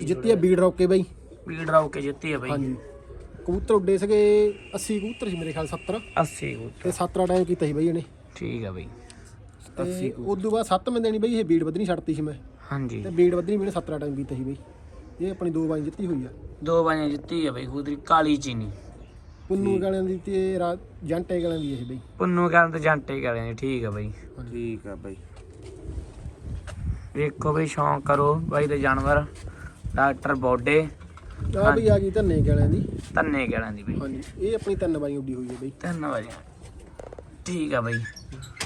ਜਿੱਤੀ ਆ ਬੀੜ ਰੋਕੇ ਬਾਈ। ਬੀੜ ਰਾਉ ਕੇ ਜਿੱਤੀ ਆ ਬਈ। ਹਾਂਜੀ। ਕਬੂਤਰ ਉੱਡੇ ਸੀਗੇ 80 ਕਬੂਤਰ ਸੀ ਮੇਰੇ ਖਿਆਲ 70 80 ਕਬੂਤਰ। ਤੇ 7 ਟਾਈਮ ਕੀਤਾ ਸੀ ਬਾਈ ਇਹਨੇ। ਠੀਕ ਆ ਬਈ। ਤੇ ਉਦੋਂ ਬਾਅਦ 7 ਮਹੀਨੇ ਨਹੀਂ ਬਾਈ ਇਹ ਬੀੜ ਵਧਣੀ ਛੱਡਤੀ ਸੀ ਮੈਂ। ਹਾਂਜੀ। ਤੇ ਬੀੜ ਵਧਣੀ ਮੈਨੇ 17 ਟਾਈਮ ਕੀਤਾ ਸੀ ਬਾਈ। ਇਹ ਆਪਣੀ ਦੋ ਵਾਰੀ ਜਿੱਤੀ ਹੋਈ ਆ। ਦੋ ਬਾਈਆਂ ਜਿੱਤੀ ਆ ਬਈ ਕਬੂਤਰੀ ਕਾਲੀ ਚੀਨੀ। ਪੁੰਨੂ ਗਾਲਿਆਂ ਦੀ ਤੇ ਜੰਟੇ ਗਾਲਿਆਂ ਦੀ ਇਹ ਬਾਈ। ਪੁੰਨੂ ਕਰਨ ਤੇ ਜਾਂਟੇ ਕਰਿਆ ਨੇ ਠੀਕ ਆ ਬਈ। ਠੀਕ ਆ ਬਾਈ। ਵੇਖੋ ਬਈ ਸ਼ੌਂਕ ਕਰੋ ਬਾਈ ਦੇ ਜਾਨਵਰ। ਡਾਕਟਰ ਬੋਡੇ। ਆ ਬਈ ਆ ਗਈ ਧੰਨੇ ਗਾਲਿਆਂ ਦੀ। ਧੰਨੇ ਕਹਿਣ ਦੀ ਬਈ। ਹਾਂਜੀ ਇਹ ਆਪਣੀ ਤਿੰਨ ਵਾਰੀ ਉੱਡੀ ਹੋਈ ਹੈ ਬਾਈ। ਤਿੰਨ ਵਜੇ ਠੀਕ ਆ ਬਈ।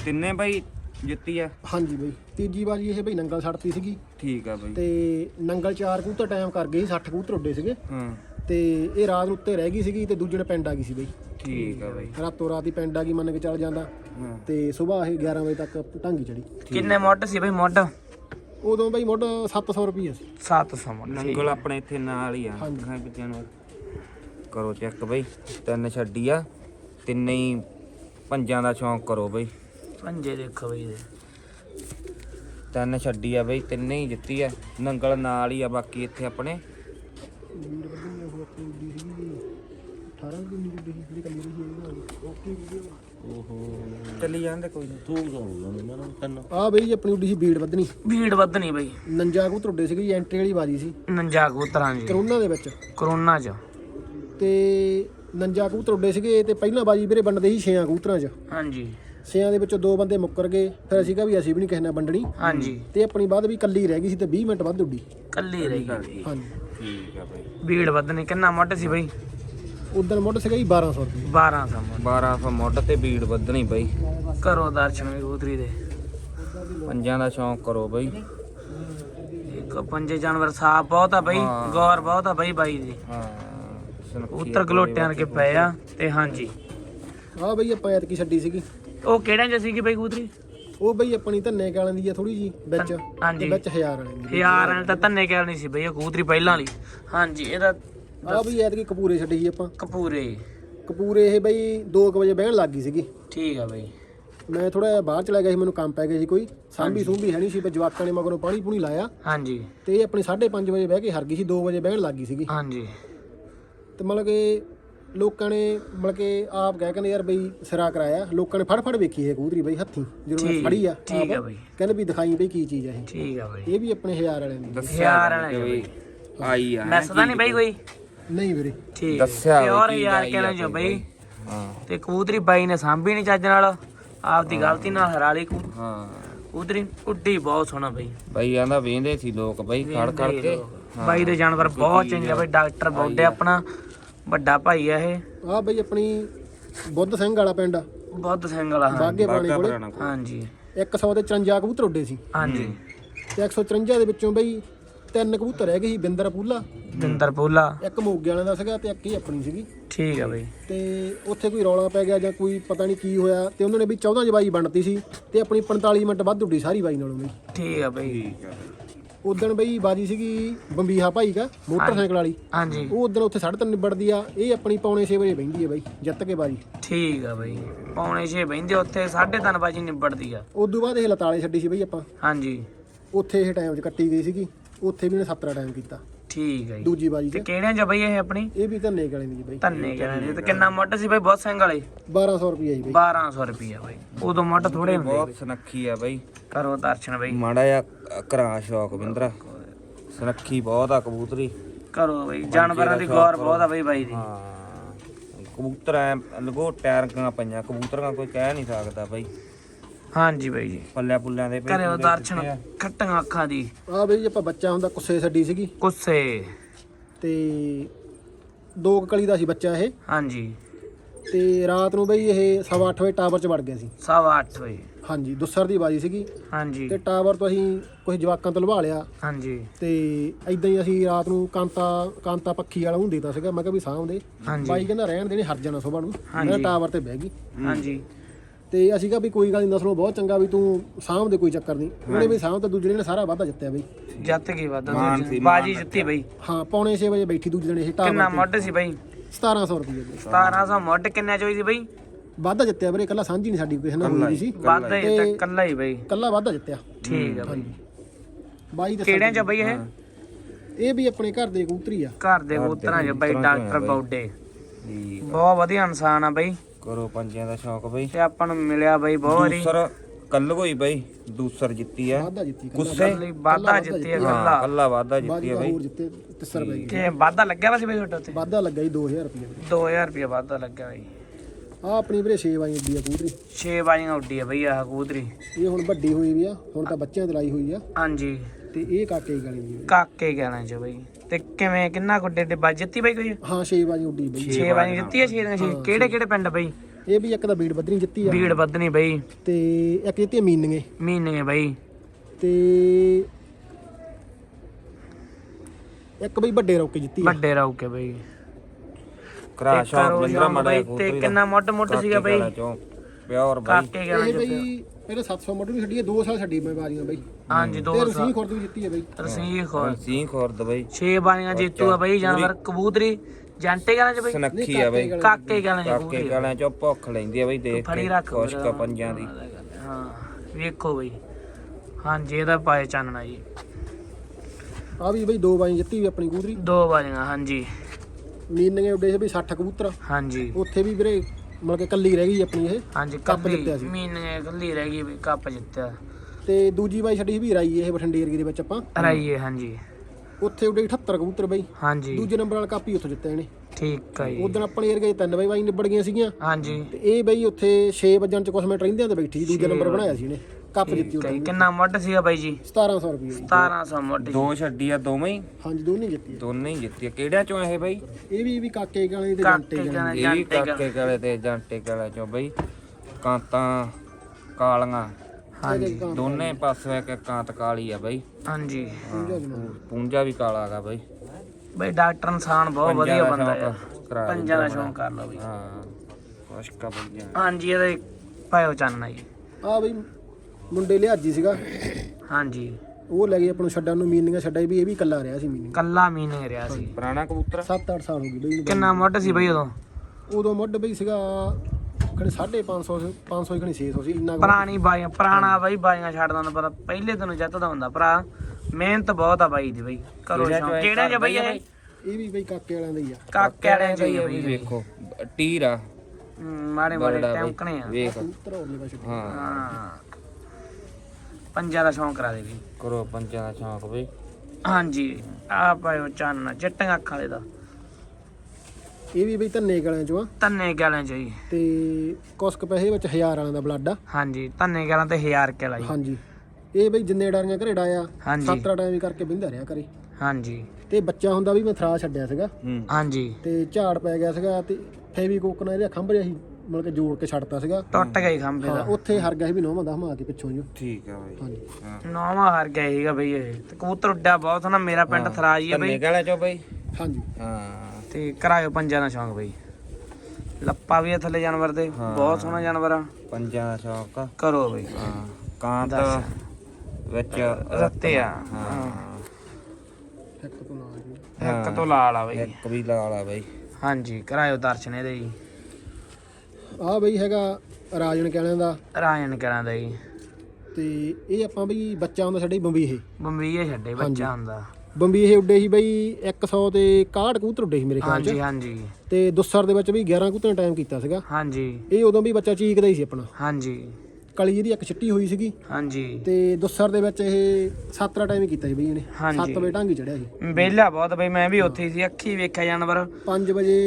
ਤਿੰਨੇ ਬਾਈ ਜਿੱਤੀ ਆ? ਹਾਂਜੀ ਬਾਈ ਤੀਜੀ ਵਾਰੀ ਇਹ ਬਾਈ ਨੰਗਲ ਛੱਡਤੀ ਸੀਗੀ। ਠੀਕ ਆ ਬਾਈ। ਤੇ ਨੰਗਲ ਚਾਰ ਕਬੂਤਰ ਟਾਈਮ ਕਰ ਗਏ ਸੀ 60 ਕਬੂਤਰ ਉੱਡੇ ਸੀਗੇ। ਹਾਂ। ਤੇ ਇਹ ਰਾਤ ਨੂੰ ਉੱਤੇ ਰਹਿ ਗਈ ਸੀਗੀ ਤੇ ਦੂਜੇ ਨੇ ਪਿੰਡ ਆ ਗਈ ਸੀ ਬਾਈ। ਠੀਕ ਆ ਬਾਈ। ਰਾਤੋਂ ਰਾਤ ਹੀ ਪਿੰਡ ਆ ਗਈ ਮੰਨ ਕੇ ਚੱਲ ਜਾਂਦਾ। ਹਾਂ। ਤੇ ਸਵੇਰ ਇਹ 11 ਵਜੇ ਤੱਕ ਢਾਂਗੀ ਚੜੀ। ਕਿੰਨੇ ਮੁੱਢ ਸੀ ਬਈ ਮੁੱਢ? ਉਦੋਂ ਬਾਈ ਮੁੱਢ 700 ਰੁਪਏ ਸੀ। 700 ਮੁੱਢ ਨੰਗਲ ਆਪਣੇ ਇੱਥੇ ਨਾਲ ਹੀ ਆ ਹਾਂਜੀ। ਖਾਂ ਬੱਚਿਆਂ ਨੂੰ। ਕਰੋ ਚੈੱਕ ਬਾਈ ਤਿੰਨ ਛੱਡੀ ਆ ਤਿੰਨੇ ਹੀ ਪੰਜਾਂ ਦਾ ਸ਼ੌਂਕ ਕਰੋ ਬਾਈ। ਪੰਜੇ ਦੇਖੋ ਬਈ ਤਿੰਨ ਛੱਡੀ ਆ ਬਾਈ ਤਿੰਨੇ ਹੀ ਜਿੱਤੀ ਆ। ਨੰਗਲ ਨਾਲ ਹੀ ਆ ਬਾਕੀ ਇੱਥੇ ਆਪਣੇ। ਵੀਡ ਵਧਣੀ ਉਹ ਆਪਣੀ ਉੱਡੀ ਸੀਗੀ। 18 ਕਿੰਨੀ ਉੱਡੀ ਸੀ ਜਿਹੜੀ ਕੱਲੀ ਰਹੀ ਇਹਦੇ ਨਾਲ। ਓਕੇ ਵੀਡੀਓ ਚੱਲੀ ਜਾਂਦੇ? ਕੋਈ ਨਹੀਂ ਆ ਬਈ ਆਪਣੀ ਉੱਡੀ ਸੀ ਬੀੜ ਵਧਣੀ। ਭੀੜ ਵਧਣੀ ਬਈ। ਨੰਜਾ ਕਬੂਤਰ ਉੱਡੇ ਸੀਗੇ ਐਂਟਰੀ ਵਾਲੀ ਬਾਜੀ ਸੀ। ਨੰਜਾ ਕਬੂਤਰਾਂ ਜੀ ਕਰੋਨਾ ਦੇ ਵਿੱਚ। ਕਰੋਨਾ ਚ। ਤੇ ਨੰਜਾ ਕਬੂਤਰ ਉੱਡੇ ਸੀਗੇ ਤੇ ਪਹਿਲਾਂ ਬਾਜੀ ਵੀਰੇ ਵੰਡਦੇ ਸੀ ਛੇਆਂ ਕਬੂਤਰਾਂ 'ਚ। ਹਾਂਜੀ। ਛੇਆਂ ਦੇ ਵਿੱਚੋਂ ਦੋ ਬੰਦੇ ਮੁੱਕਰ ਗਏ ਫਿਰ ਅਸੀਂ ਕਿਹਾ ਵੀ ਅਸੀਂ ਵੀ ਨਹੀਂ ਕਿਸੇ ਨਾਲ ਵੰਡਣੀ। ਹਾਂਜੀ। ਤੇ ਆਪਣੀ ਬਾਅਦ ਵੀ ਕੱਲੀ ਰਹਿ ਗਈ ਸੀ ਤੇ 20 ਮਿੰਟ ਵੱਧ ਉੱਡੀ। ਕੱਲੀ ਰਹੀ ਗਈ। ਹਾਂਜੀ। ਠੀਕ ਆ ਬਾਈ। ਭੀੜ ਵਧਣੀ ਕਿੰਨਾ ਮੁੱਢ ਸੀ ਬਈ? ਉਦੋਂ ਮੁੱਢ ਸੀਗਾ ਜੀ 1200 ਰੁਪਏ। 1200 ਮੁੱਢ। 1200 ਮੁੱਢ ਤੇ ਬੀੜ ਵੱਧਣੀ ਬਾਈ। ਕਰੋ ਦਰਸ਼ਨ ਵੀ ਕਬੂਤਰੀ ਦੇ ਪੰਜਾਂ ਦਾ ਸ਼ੌਂਕ ਕਰੋ ਬਾਈ। ਇੱਕ ਪੰਜੇ ਜਾਨਵਰ ਸਾਫ਼ ਬਹੁਤ ਆ ਬਈ ਹਾਂ। ਗੌਰ ਬਹੁਤ ਆ ਬਈ ਬਾਈ ਦੀ। ਹਾਂ ਸੁਨੱਖੀ ਉੱਤਰ ਗਲੋਟਿਆਂ ਕੇ ਪਏ ਆ ਤੇ ਹਾਂਜੀ। ਆ ਬਈ ਆਪਾਂ ਐਤਕੀ ਛੱਡੀ ਸੀਗੀ। ਉਹ ਕਿਹੜਿਆਂ ਚ ਸੀਗੀ ਬਈ ਕਬੂਤਰੀ? ਉਹ ਬਈ ਆਪਣੀ ਧੰਨੇ ਕਾਲਾਂ ਦੀ ਆ ਥੋੜੀ ਜੀ ਵਿੱਚ। ਹਾਂਜੀ। ਤੇ ਵਿੱਚ ਹਜ਼ਾਰ ਵਾਲੀ। ਦੀ ਯਾਰ ਐਂ ਤਾਂ ਧੰਨੇ ਕਹਿ ਨਹੀਂ ਸੀ ਬਈ ਇਹ ਕਬੂਤਰੀ ਪਹਿਲਾਂ ਵਾਲੀ। ਹਾਂਜੀ ਇਹਦਾ ਆ ਬਈ ਐਤਕੀ ਕਪੂਰੇ ਛੱਡੀ ਸੀ ਆਪਾਂ। ਕਪੂਰੇ। ਕਪੂਰੇ ਇਹ ਬਈ 2 ਵਜੇ ਬਹਿਣ ਲੱਗ ਗਈ ਸੀਗੀ। ਠੀਕ ਆ ਬਈ। ਮੈਂ ਥੋੜਾ ਜਿਹਾ ਬਾਹਰ ਚਲਾ ਗਿਆ ਸੀ ਮੈਨੂੰ ਕੰਮ ਪੈ ਗਿਆ ਸੀ ਕੋਈ। ਸਾਂਭੀ ਸੂੰਭੀ ਹੈ ਨਹੀਂ ਸੀ ਪਰ ਜਵਾਕਾਂ ਨੇ ਮਗਰੋਂ ਪਾਣੀ ਪੂਣੀ ਲਾਇਆ। ਹਾਂਜੀ। ਤੇ ਇਹ ਆਪਣੀ 5:30 ਵਜੇ ਬਹਿ ਕੇ ਹਰ ਗਈ ਸੀ 2 ਵਜੇ ਬਹਿਣ ਲੱਗ ਗਈ ਸੀਗੀ। ਹਾਂਜੀ। ਤੇ ਮਤਲਬ ਕਿ ਲੋਕਾਂ ਨੇ ਮਤਲਬ ਕਿ ਆਪ ਕਹਿ ਕਹਿੰਦੇ ਯਾਰ ਬਈ ਸਿਰਾ ਕਰਾਇਆ। ਲੋਕਾਂ ਨੇ ਫੜ ਫੜ ਵੇਖੀ ਇਹ ਕਬੂਤਰੀ ਬਈ ਹੱਥੀਂ ਜਦੋਂ ਮੈਂ ਫੜੀ ਆ ਠੀਕ ਆ ਬਈ। ਕਹਿੰਦੇ ਵੀ ਦਿਖਾਈ ਬਈ ਕੀ ਚੀਜ਼ ਆ ਇਹ। ਠੀਕ ਆ ਬਈ। ਇਹ ਵੀ ਆਪਣੇ ਹਜ਼ਾਰ ਵਾਲਿਆਂ ਦੀ। ਦੱਸਿਆ ਯਾਰ ਜਾਣ ਕੇ ਵਾਲੇ ਬਈ। ਆਈ ਆ ਮੈਸਦਾ ਨਹੀਂ ਬਈ ਕੋਈ? ਨਹੀਂ ਵੀਰੇ। ਠੀਕ। ਦੱਸਿਆ ਪਿਓਰ ਕੀ ਯਾਰ ਕਹਿਣਾ ਜੋ ਬਈ? ਹਾਂ ਤੇ ਕਬੂਤਰੀ ਬਾਈ ਨੇ ਸਾਂਭੀ ਨਹੀਂ ਚੱਜ ਨਾਲ। ਆਪਦੀ ਗਲਤੀ ਨਾਲ ਹਰਾ ਲਈ ਕਬੂ- ਹਾਂ। ਕਬੂਤਰੀ ਉੱਡੀ ਬਹੁਤ ਸੋਹਣਾ ਬਈ। ਬਈ ਆਂਦਾ ਵੇਂਦੇ ਸੀ ਲੋਕ ਬਈ ਖੜ ਖੜ ਕੇ। ਬਾਈ ਦੇ ਜਾਨਵਰ ਬਹੁਤ ਚੰਗੇ ਬਈ ਡਾਕਟਰ ਬੌਡੇ ਆਪਣਾ ਵੱਡਾ ਭਾਈ ਆ ਇਹ। ਆ ਬਈ ਆਪਣੀ ਬੁੱਧ ਸਿੰਘ ਵਾਲਾ ਪਿੰਡ ਬੁੱਧ ਸਿੰਘ ਵਾਲਾ ਹਾਂ। ਬਾਗੇ ਪੁਰਾਣਾ ਕੋਲ। ਹਾਂਜੀ। 100 ਦੇ 54 ਕਬੂਤਰ ਉੱਡੇ ਸੀ। ਹਾਂਜੀ। ਤੇ 154 ਦੇ ਵਿੱਚੋਂ ਬਈ ਤਿੰਨ ਕਬੂਤਰ ਰਹਿ ਗਏ ਸੀ ਬਿੰਦਰ ਪੂਲਾ ਦਿੰਦਰ ਪੂਲਾ ਇੱਕ ਮੋਗੇ ਵਾਲਿਆਂ ਦਾ ਸੀਗਾ ਤੇ ਇੱਕ ਹੀ ਆਪਣੀ ਸੀਗੀ। ਠੀਕ ਆ ਬਈ। ਤੇ ਉੱਥੇ ਕੋਈ ਰੌਲਾ ਪੈ ਗਿਆ ਜਾਂ ਕੋਈ ਪਤਾ ਨਹੀਂ ਕੀ ਹੋਇਆ ਤੇ ਉਹਨਾਂ ਨੇ ਵੀ 14 ਜਵਾਈ ਵੰਡਤੀ ਸੀ ਤੇ ਆਪਣੀ 45 ਮਿੰਟ ਵੱਧ ਉੱਡੀ ਸਾਰੀ ਬਾਈ ਨਾਲੋਂ ਬਈ ਠੀਕ ਆ ਬਈ। ਠੀਕ ਆ। ਬਈ। ਉਦੋਂ ਬਈ ਬਾਜੀ ਸੀਗੀ ਬੰਬੀਹਾ ਭਾਈ ਕਾ ਮੋਟਰਸਾਈਕਲ ਵਾਲੀ। ਹਾਂਜੀ। ਉਹ ਉਦੋਂ ਉੱਥੇ 3:30 ਨਿਬੜਦੀ ਆ ਇਹ ਆਪਣੀ ਪੌਣੇ 6 ਵਜੇ ਬਹਿੰਦੀ ਹੈ ਬਈ ਜਿੱਤ ਕੇ ਬਾਜੀ। ਠੀਕ ਆ ਬਈ। ਪੌਣੇ 6 ਬਹਿੰਦੇ ਉੱਥੇ 3:30 ਵਜੇ ਨਿਬੜਦੀ ਆ। ਉਦੋਂ ਬਾਅਦ ਇਹ ਲਤਾਲੇ ਛੱਡੀ ਸੀ ਬਈ ਆਪਾਂ। ਹਾਂਜੀ। ਉੱਥੇ ਇਹ ਟਾਈਮ 'ਚ ਕੱਟੀ ਗਈ ਸੀਗੀ ਉੱਥੇ ਵੀ ਇਹਨੇ 17 ਟਾਈਮ ਕੀਤਾ। ਠੀਕ ਆ ਜੀ। ਦੂਜੀ ਬਾਜੀ ਤੇ 'ਚ ਕਿਹੜਿਆਂ ਚ ਬਈ ਇਹ ਆਪਣੀ? ਇਹ ਵੀ ਧੰਨੇ ਗਲੇ ਦੀ ਬਈ। ਧੰਨੇ ਕਹਿੰਦੇ ਤੇ ਕਿੰਨਾ ਮੁੱਢ ਸੀ ਬਈ? ਬਹੁਤ ਸਿੰਘ ਵਾਲੇ? 1200 ਰੁਪਏ ਜੀ ਬਈ। 1200 ਰੁਪਿਆ ਬਈ। ਉਦੋਂ ਮੁੱਢ ਥੋੜੇ ਹੁੰਦੇ ਬਹੁਤ ਸੁਨੱਖੀ ਆ ਬਈ। ਕਰੋ ਦਰਸ਼ਨ ਬਈ। ਮਾੜਾ ਜਿਹਾ ਕਰਾ ਸ਼ੌਕ ਬਿੰਦਰਾ। ਸੁਨੱਖੀ ਬਹੁਤ ਆ ਕਬੂਤਰੀ। ਕਰੋ ਬਈ। ਜਾਨਵਰਾਂ ਦੀ ਗੌਰ ਬਹੁਤ ਆ ਬਈ ਬਾਈ ਦੀ। ਹਾਂ। ਕਬੂਤਰ ਐ ਲਗੋ ਟੈਰਕਾਂ ਪਈਆਂ। ਕਬੂਤਰਾਂ ਕੋਈ ਕਹਿ ਨਹੀਂ ਸਕਦਾ ਬਈ। ਹਾਂਜੀ ਬਾਈ ਜੀ। ਪੱਲਿਆਂ ਪੁੱਲਿਆਂ ਦੇ ਕਰਿਓ ਦਰਸ਼ਨ ਖੱਟੀਆਂ ਅੱਖਾਂ ਦੀ। ਆ ਬਈ ਜੇ ਆਪਾਂ ਬੱਚਾ ਹੁੰਦਾ ਕੁੱਸੇ ਛੱਡੀ ਸੀਗੀ। ਕੁੱਸੇ। ਤੇ ਦੋ ਕੁ ਕਲੀ ਦਾ ਸੀ ਬੱਚਾ ਇਹ। ਹਾਂਜੀ। ਤੇ ਰਾਤ ਨੂੰ ਬਈ ਇਹ 8:30 ਵਜੇ ਟਾਵਰ 'ਚ ਵੜ ਗਿਆ ਸੀ। ਸਵਾ ਅੱਠ ਵਜੇ। ਹਾਂਜੀ ਦੁੱਸਰ ਦੀ ਬਾਜੀ ਸੀਗੀ। ਹਾਂਜੀ। ਤੇ ਟਾਵਰ ਤੋਂ ਅਸੀਂ ਕੁਝ ਜਵਾਕਾਂ ਤੋਂ ਲਵਾ ਲਿਆ। ਹਾਂਜੀ। ਤੇ ਇਦਾਂ ਹੀ ਅਸੀਂ ਰਾਤ ਨੂੰ ਕਾਂਤਾ ਕਾਂਤਾ ਪੱਖੀ ਵਾਲਾ ਨੂੰ ਦੇਤਾ ਸੀਗਾ। ਮੈਂ ਕਿਹਾ ਵੀ ਸਾਹਮਣੇ ਹਾਂਜੀ। ਬਾਈ ਕਹਿੰਦਾ ਰਹਿਣ ਦੇਣੇ ਹਰ ਜਾਣਾ ਸਵੇਰ ਨੂੰ। ਹਾਂਜੀ। ਮੈਂ ਟਾਵਰ ਤੇ ਬਹਿ ਗਈ। ਹਾਂਜੀ। ਤੇ ਅਸੀਂ ਕਿਹਾ ਵੀ ਕੋਈ ਗੱਲ ਨਹੀਂ ਨਸਲੋਂ ਬਹੁਤ ਚੰਗਾ ਵੀ ਤੂੰ ਸਾਹਮਣੇ ਕੋਈ ਚੱਕਰ ਨਹੀਂ ਉਹਨੇ ਵੀ ਸਾਹਮਣੇ ਤੇ ਦੂਜੇ ਨੇ ਸਾਰਾ ਵਾਧਾ ਜਿੱਤਿਆ ਬਈ। ਜੱਤ ਕੀ ਵਾਦਾ ਮਾਨ ਸੀ, ਬਾਜੀ ਜਿੱਤੀ ਬਈ। ਹਾਂ ਪੌਣੇ 6 ਵਜੇ ਬੈਠੀ ਦੂਜੇ ਦਿਨ ਇਹ ਕਿੰਨਾ ਟਾਵਰ ਮੁੱਢ ਸੀ ਬਈ? ਤੇ 1700 ਰੁਪਏ ਦੀ। 1700 ਮੁੱਢ ਕਿੰਨਾ ਚੋਈ ਸੀ ਬਈ? ਵਾਧਾ ਜਿੱਤਿਆ ਵੀਰੇ ਕੱਲਾ ਸਾਂਝੀ ਨਹੀਂ ਸਾਡੀ ਕਿਸੇ ਨਾਲ ਹੋਈ ਨਹੀਂ ਸੀ। ਵਾਧਾ ਹੀ ਤਾਂ ਕੱਲਾ ਹੀ ਬਈ। ਕੱਲਾ ਵਾਧਾ ਜਿੱਤਿਆ। ਠੀਕ ਆ ਬਈ। ਬਾਈ ਦੇ ਕਿਹੜਿਆਂ ਚ ਬਈ ਇਹ? ਇਹ ਵੀ ਆਪਣੇ ਘਰ ਦੇ ਕਬੂਤਰੀ ਆ। ਘਰ ਦੇ ਕਬੂਤਰਾਂ 'ਚ ਬਈ ਡਾਕਟਰ। ਬੌਡੇ। ਠੀਕ ਬਹੁਤ ਵਧੀਆ ਇਨਸਾਨ ਆ ਬਈ। ਕਰੋ ਪੰਜਾਂ ਦਾ ਸ਼ੌਕ ਬਈ। ਤੇ ਆਪਾਂ ਨੂੰ ਮਿਲਿਆ ਬਈ ਬਹੁਤ ਵਾਰੀ। ਦੂਸਰ ਕੱਲ ਕੋਈ ਬਈ ਦੂਸਰ ਜਿੱਤੀ ਆ। ਵਾਧਾ ਜਿੱਤੀ ਕੱਲਾ ਗੁੱਸੇ? ਲਈ ਵਾਧਾ ਜਿੱਤੀ ਆ। ਹਾਂ ਗੱਲਾਂ ਕੱਲਾ ਵਾਦਾ ਜਿੱਤੀ ਆ ਬਈ। ਹੋਰ ਜਿੱਤੇ ਤਿੱਸਰ ਪੈ ਗਈ। ਤੇ ਵਾਧਾ ਲੱਗਿਆ ਵਾ ਸੀ ਬਈ ਤੁਹਾਡੇ ਉੱਤੇ? ਵਾਧਾ ਲੱਗਾ ਜੀ 2000 ਰੁਪਏ। 2000 ਰੁਪਏ ਵਾਧਾ ਲੱਗਿਆ ਬਈ। ਆ ਆਪਣੀ ਵੀਰੇ 6 ਵਾਈ ਉੱਡੀ ਆ ਕਬੂਤਰੀ 6 ਬਾਜੀਆਂ ਉੱਡੀ ਆ ਬਈ ਆਹ ਕਬੂਤਰੀ ਇਹ ਹੁਣ ਵੱਡੀ ਹੋਈ ਵੀ ਆ ਹੁਣ ਤਾਂ ਬੱਚਿਆਂ ਤੇ ਲਾਈ ਹੋਈ ਆ। ਹਾਂਜੀ। ਤੇ ਇਹ ਕਾਕੇ ਗਲੀ ਦੀ। ਕਾਕੇ ਕਹਿਣਾ ਚ ਬਈ। ਤੇ ਕਿਵੇਂ ਕਿੰਨਾ ਕੁ ਡੇਡੇ ਬਾਜ ਜਿੱਤੀ ਬਈ ਕੋਈ? ਹਾਂ 6 ਵਾਈ ਉੱਡੀ ਬਈ। 6 ਬਾਜੀਆਂ ਜਿੱਤੀ ਆ 6 ਦੀਆਂ ਕਿਹੜੇ ਕਿਹੜੇ ਪਿੰਡ ਬਈ? ਇਹ ਵੀ ਇੱਕ ਤਾਂ ਬੀੜ ਬੱਦਰੀ ਜਿੱਤੀ ਆ। ਭੀੜ ਵੱਧਣੀ ਬਈ। ਤੇ ਇੱਕ ਜਿੱਤੀ ਆ ਮੀਨੀਏ। ਮਹੀਨੇ ਬਈ। ਤੇ ਇੱਕ ਬਈ ਵੱਡੇ ਰੌਕੇ ਜਿੱਤੀ ਆ। ਵੱਡੇ ਰਹੂ ਕੇ ਬਈ। ਕਰਾ ਜਿੰਦਰਾ ਸ਼ੌਕ ਮੜਾ ਤੇ ਕਿੰਨਾ ਮੁੱਢ ਮੁੱਢ ਸੀਗਾ ਬਈ? ਪਿਓਰ ਬਈ। ਕਾਕੇ ਕਹਿਣਾ ਇਹ ਚ ਬਈ ਪਹਿਲਾਂ 700 ਮੋਟਰ ਵੀ ਛੱਡੀ ਆ 2 ਸਾਲ ਛੱਡੀ ਮੈਂ ਬਾਜੀਆਂ ਬਈ। ਹਾਂਜੀ ਦੋ ਤੇ ਸਾਲ। ਰਸੀ ਖੁਰਦ ਵੀ ਜਿੱਤੀ ਆ ਬਈ। ਰਸੀਂ ਖੋਰ। ਸਿੰਘ ਖੁਰਦ ਬਈ। 6 ਬਾਣੀਆਂ ਜੇਤੂ ਆ ਬਈ ਜਾਨਵਰ ਕਬੂਤਰੀ ਜਾਂਟੇ ਕਹਿਣਾ ਚ ਬਈ। ਸਨੱਖੀ ਆ ਬਈ। ਕਾਕੇ ਕਹਿਣਾ ਚ ਕਾਕੇ ਕਬੂਤਰੀ ਗਾਲਾਂ ਚੋਂ ਭੁੱਖ ਲੈਂਦੀ ਆ ਬਈ ਦੇਖ ਫੜੀ ਕੇ ਰੱਖ ਖੁਸ਼ਕ ਵੀਰੇ। ਪੰਜਾਂ ਦੀ। ਹਾਂ ਵੇਖੋ ਬਈ। ਹਾਂਜੀ ਇਹਦਾ ਪਾਏ ਚਾਨਣਾ ਜੀ। ਆ ਵੀ ਬਈ ਦੋ ਬਾਜੀ ਜਿੱਤੀ ਵੀ ਆਪਣੀ ਕਬੂਤਰੀ। ਦੋ ਬਾਜੀਆਂ ਹਾਂਜੀ। ਮੀਨੀਏ ਉੱਡੇ ਸੀ ਬਈ 60 ਕਬੂਤਰ। ਹਾਂਜੀ। ਉੱਥੇ ਵੀ ਵੀਰੇ ਮਤਲਬ ਕਿ ਕੱਲੀ ਰਹਿ ਗਈ ਆਪਣੀ ਇਹ? ਹਾਂਜੀ ਕੱਪ ਜਿੱਤਿਆ ਸੀ। ਮਹੀਨੇ ਕੱਲੀ ਰਹਿ ਗਈ ਵੀ ਕੱਪ ਜਿੱਤਿਆ। ਤੇ ਦੂਜੀ ਬਾਈ ਛੱਡੀ ਸੀ ਵੀ ਰਾਈ ਇਹ ਬਠਿੰਡੇ ਏਰੀਏ ਦੇ ਵਿੱਚ ਆਪਾਂ। ਰਾਈਏ ਹਾਂਜੀ। ਉੱਥੇ ਉੱਡੇ 78 ਕਬੂਤਰ ਬਈ। ਹਾਂਜੀ। ਦੂਜੇ ਨੰਬਰ ਵਾਲਾ ਕਾਪੀ ਉੱਥੋਂ ਜਿੱਤਿਆ ਇਹਨੇ। ਠੀਕ ਹੈ ਜੀ। ਉਦੋਂ ਆਪਣੇ ਏਰੀਏ ਤਿੰਨ ਬਾਈ ਬਾਈ ਨਿਬੜ ਗਈਆਂ ਸੀਗੀਆਂ। ਹਾਂਜੀ। ਤੇ ਇਹ ਬਈ ਉੱਥੇ 6 ਵਜਣ ਚ ਕੁਛ ਮਿੰਟ ਰਹਿੰਦਿਆਂ ਤੇ ਬੈਠੀ ਸੀ, ਦੂਜੇ ਨੰਬਰ ਬਣਾਇਆ ਸੀ ਇਹਨੇ। ਕੱਪ ਜਿੱਤੀ ਠੀਕ ਹੈ। ਕਿੰਨਾ ਮੁੱਢ ਸੀਗਾ ਬਾਈ ਜੀ? 1700 ਰੁਪਏ ਦੀ 1700 ਮੁੱਢ ਦੋ ਛੱਡੀ ਆ ਦੋਵੇਂ ਹੀ? ਹਾਂਜੀ ਦੋਨੇ ਜਿੱਤੀ ਆ। ਦੋਨੇ ਹੀ ਜਿੱਤੀ ਆ। ਕਿਹੜਿਆਂ ਚੋਂ ਇਹ ਬਈ? ਇਹ ਵੀ ਵੀ ਕਾਕੇ ਗਾਲੇ ਦੇ ਕਾਕੇ ਜੰਟੇ ਕਹਿਣਾ ਇਹ ਵੀ ਜਾਂਟੇ ਕਾਕੇ ਗਾਲੇ। ਤੇ ਜਾਂਟੇ ਗਾਲੇ ਚੋਂ ਬਈ। ਕਾਂਤਾਂ ਕਾਲੀਆਂ। ਹਾਂਜੀ। ਦੋਨੇ ਪਾਸੇ ਇੱਕ ਕਾਂਤ ਕਾਲੀ ਆ ਬਈ। ਹਾਂਜੀ। ਪੂੰਜਾ ਵੀ ਕਾਲਾ ਹੈਗਾ ਬਈ। ਬਈ ਡਾਕਟਰ ਇਨਸਾਨ ਬਹੁਤ ਪੰਜਾਂ ਵਧੀਆ ਦਾ ਬੰਦਾ ਸ਼ੌਕ ਹੈ ਕਰਾ ਦਿੰਦਾ ਪੰਜਾਂ ਦਾ। ਸ਼ੌਂਕ ਕਰ ਲਓ ਬਈ। ਹਾਂ ਖੁਸ਼ਕਾ ਪੰਜਾਂ ਹਾਂਜੀ ਇਹਦੇ ਪਾਇਓ ਚਾਨਣਾ ਜੀ। ਆ ਬਈ ਮੁੰਡੇ ਲਿਆਜੀ ਸੀਗਾ। ਹਾਂਜੀ। ਉਹ ਲੈ ਗਏ ਆਪਾਂ ਨੂੰ ਨੂੰ ਮੀਨੀਆਂ ਛੱਡਾਈ ਵੀ ਇਹ ਵੀ ਇਕੱਲਾ ਰਿਹਾ ਸੀ ਮੀਨੀ ਕੱਲਾ ਮੀਨੇ ਰਿਹਾ ਸੀ। ਪੁਰਾਣਾ ਕਬੂਤਰ? 7-8 ਸਾਲ ਹੋ ਗਏ ਬਈ ਇਹਨੂੰ ਕਿੰਨਾ ਮੁੱਢ ਸੀ ਬਈ ਉਦੋਂ? ਉਦੋਂ ਮੁੱਢ ਬਈ ਸੀਗਾ ਖੜੇ 550 500 ਖਣੀ 600 ਸੀ ਇੰਨਾ ਕੁ- ਪੁਰਾਣੀ ਬਾਈਆਂ ਪੁਰਾਣਾ ਬਾਈ ਬਾਈਆਂ ਛੱਡ ਦਿੰਦਾ ਪਰ ਪਹਿਲੇ ਦਿਨੋਂ ਜਿੱਤਦਾ ਹੁੰਦਾ ਭਰਾ। ਮਿਹਨਤ ਬਹੁਤ ਆ ਬਾਈ ਦੀ ਬਈ ਕਰੋ ਸ਼ੌਂਕ। ਚੋਂ ਇਹ ਕਿਹੜਾ ਜਿਹਾ ਬਈ ਇਹ? ਇਹ ਵੀ ਬਈ ਕਾਕੇ ਵਾਲਿਆਂ ਦਾ ਹੀ ਆ। ਕਾਕੇ ਵਾਲਿਆਂ ਚ ਹੀ ਆ ਬਈ ਵੇਖੋ ਟੀਰ ਆ। ਹਮ, ਮਾੜੇ ਮਾੜੇ ਬਰੜਾ ਬਈ ਟੈਂਕਣੇ ਆ। ਵੇਖ। ਕਬੂਤਰ ਹੋਰ ਨੇ ਬਸ ਹਾਂ। ਹਾਂ। ਪੰਜਾਂ ਦਾ ਸ਼ੌਂਕ ਕਰਾ ਦੇ ਵੀ ਕਰੋ ਪੰਜਾਂ ਦਾ ਸ਼ੌਂਕ ਬਈ। ਹਾਂਜੀ ਆ ਪਾਇਓ ਚਾਨਣਾ ਚਿੱਟੀਆਂ ਅੱਖਾਂ ਵਾਲੇ ਦਾ। ਇਹ ਵੀ ਬਈ ਧੰਨੇ ਗਾਲਿਆਂ ਚੋਂ ਆ? ਤੰਨੇ ਗਾਲਾਂ ਚ ਜੀ। ਤੇ ਕੁਛ ਕੁ ਪੈਸੇ ਵਿੱਚ ਹਜ਼ਾਰ ਵਾਲਿਆਂ ਦਾ ਬਲੱਡ ਆ। ਹਾਂਜੀ ਤੰਨੇ ਗਾਲਾਂ ਤੇ 1000 ਕੇ ਲਾਈ। ਹਾਂਜੀ। ਇਹ ਬਈ ਜਿੰਨੇ ਡਾਰੀਆਂ ਘਰੇ ਡਾਇਆ ਹਾਂਜੀ। ਸੱਤਰਾ ਟਾਈਮ ਹੀ ਕਰਕੇ ਬਿੰਦਾ ਰਿਹਾ ਕਰੇ ਹਾਂਜੀ। ਤੇ ਬੱਚਾ ਹੁੰਦਾ ਵੀ ਮੈਂ ਥਰਾ ਛੱਡਿਆ ਸੀਗਾ। ਹੂੰ ਹਾਂਜੀ। ਤੇ ਝਾੜ ਪੈ ਗਿਆ ਸੀਗਾ ਤੇ ਫੇਵੀ ਕੋਕ ਨਾਲ ਇਹਦਾ ਖੰਭ ਜਿਹਾ ਸੀ। ਮਤਲਬ ਕਿ ਜੋੜ ਕੇ ਛੱਡਤਾ ਸੀਗਾ। ਟੁੱਟ ਗਈ ਖੰਭੇ ਹਾਂ ਦਾ ਉੱਥੇ ਹਰ ਗਿਆ ਸੀ ਵੀ ਨੌਵਾਂ ਦਸਵਾਂ ਆ ਕੇ ਪਿੱਛੋਂ ਜੋ। ਠੀਕ ਆ ਬਈ। ਹਾਂਜੀ। ਹਾਂ। ਨੌਵਾਂ ਹਾਰ ਗਿਆ ਸੀਗਾ ਬਈ ਇਹ। ਤੇ ਕਬੂਤਰ ਉੱਡਿਆ ਬਹੁਤ ਸੋਹਣਾ ਮੇਰਾ ਪਿੰਡ ਥਰਾਜੀ ਹੈ ਬਈ। ਗਾਲੇ ਚੋਂ ਬਈ। ਹਾਂਜੀ। ਹਾਂ। ਤੇ ਕਰਾਇਓ ਪੰਜਾਂ ਦਾ ਸ਼ੌਂਕ ਬਈ। ਲੱਪਾ ਵੀ ਆ ਥੱਲੇ ਜਾਨਵਰ ਦੇ ਹਾਂ। ਬਹੁਤ ਸੋਹਣਾ ਜਾਨਵਰ ਆ। ਪੰਜਾਂ ਦਾ ਸ਼ੌਕ ਆ। ਕਰੋ ਬਈ। ਹਾਂ। ਕਾਂਤ। ਵਿੱਚ ਰੱਤੇ ਆ। ਹਾਂ। ਇੱਕ ਤੋਂ ਨਾਲ ਜੀ ਇੱਕ ਤੋਂ ਲਾਲ ਆ ਬਈ। ਇੱਕ ਵੀ ਲਾਲ ਆ ਬਈ। ਹਾਂਜੀ ਕਰਾਇਓ ਦਰਸ਼ਨ ਇਹਦੇ ਜੀ। ਆ ਬਈ ਹੈਗਾ ਰਾਜਨ ਕਹਿਣਾ ਦਾ। ਰਾਜਨ ਕਰਾਂ ਦਾ ਜੀ। ਤੇ ਇਹ ਆਪਾਂ ਬਈ ਬੱਚਾ ਹੁੰਦਾ ਸਾਡੇ ਬੰਬੀਹੇ। ਬੰਬੀਏ ਛੱਡੇ ਬੱਚਾ ਹੁੰਦਾ। ਬੰਬੀਹੇ ਉੱਡੇ ਸੀ ਬਈ 100 ਤੇ 61 ਕਬੂਤਰ ਉੱਡੇ ਸੀ ਮੇਰੇ ਖਿਆਲ ਹਾਂਜੀ ਚ। ਹਾਂਜੀ। ਤੇ ਦੁੱਸਰ ਦੇ ਵਿੱਚ ਵੀ 11 ਕਬੂਤਰ ਟਾਈਮ ਕੀਤਾ ਸੀਗਾ। ਹਾਂਜੀ। ਇਹ ਉਦੋਂ ਵੀ ਬੱਚਾ ਚੀਕਦਾ ਹੀ ਸੀ ਆਪਣਾ। ਹਾਂਜੀ। ਕਲੀ ਇਹਦੀ ਇੱਕ ਛਿੱਟੀ ਹੋਈ ਸੀਗੀ। ਹਾਂਜੀ। ਤੇ ਦੁੱਸਰ ਦੇ ਵਿੱਚ ਇਹ ਸੱਤਰਾ ਟਾਈਮ ਹੀ ਕੀਤਾ ਸੀ ਬਈ ਇਹਨੇ। ਹਾਂਜੀ। 7 ਵਜੇ ਢਾਂਗੀ ਚੜਿਆ ਸੀ। ਬੇਲਾ ਬਹੁਤ ਬਈ ਮੈਂ ਵੀ ਉੱਥੇ ਹੀ ਸੀ ਅੱਖੀ ਵੇਖਿਆ ਜਾਨਵਰ। 5 ਵਜੇ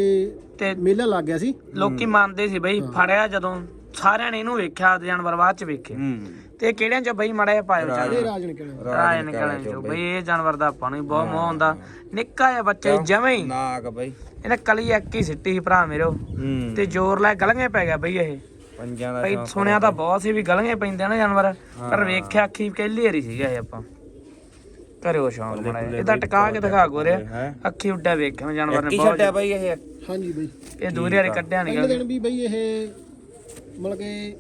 ਤੇ ਮੇਲਾ ਲੱਗ ਗਿਆ ਸੀ। ਲੋਕੀ ਮੰਨਦੇ ਸੀ ਬਈ ਫੜਿਆ ਜਦੋਂ ਸਾਰਿਆਂ ਨੇ ਇਹਨੂੰ ਵੇਖਿਆ ਤੇ ਜਾਨਵਰ ਬਾਅਦ ਚ ਵੇਖੇ। ਹੂੰ। ਤੇ ਕਿਹੜਿਆਂ ਚ ਬਈ ਮੜਾ ਜਿਹਾ ਪਾਇਓ ਇਹ ਰਾਜਨ ਕਹਿਣਾ ਰਾਜ ਨਿਕਲਣ ਚੋਂ? ਬਈ ਇਹ ਜਾਨਵਰ ਦਾ ਆਪਾਂ ਨੂੰ ਵੀ ਬਹੁਤ ਮੋਹ ਹੁੰਦਾ। ਨਿੱਕਾ ਜਿਹਾ ਬੱਚਾ ਸੀ, ਜਵੇਂ ਹੀ। ਨਾਗ ਬਈ। ਇਹਨੇ ਕਲੀ ਇੱਕ ਹੀ ਸਿੱਟੀ ਸੀ ਭਰਾ ਮੇਰੋ। ਹੂੰ। ਤੇ ਜ਼ੋਰ ਲੈ ਗਲਗੇ ਪੈ ਗਿਆ ਬਈ ਇਹ। ਪੰਜਾਂ ਦਾ ਸ਼ੌਕ ਸੁਣਿਆ ਤਾਂ ਬਹੁਤ ਸੀ ਵੀ ਗਲਗੇ ਪੈਂਦੇ ਆ ਨਾ ਜਾਨਵਰ ਪਰ ਵੇਖਿਆ ਅੱਖੀ ਪਹਿਲੀ ਵਾਰੀ ਸੀਗਾ ਇਹ ਆਪਾਂ। ਕਰਿਓ ਸ਼ੌਂਕ ਬੜਾ ਇਹਦਾ ਟਿਕਾ ਕੇ ਦਿਖਾ ਗੋਰਿਆ। ਹੈ? ਅੱਖੀ ਉੱਡਿਆ ਵੇਖਿਆ ਜਾਨਵਰ ਨੇ ਕੀ ਬਹੁਤ ਛੱਡਿਆ ਬਈ ਇਹ? ਹਾਂਜੀ ਬਈ। ਇਹ ਦੂਰੀ ਵਾਰੀ ਕੱਢਿਆ ਨਹੀਂ ਪਹਿਲੇ ਦਿਨ ਵੀ ਬਈ ਇਹ ਮਤਲਬ ਕਿ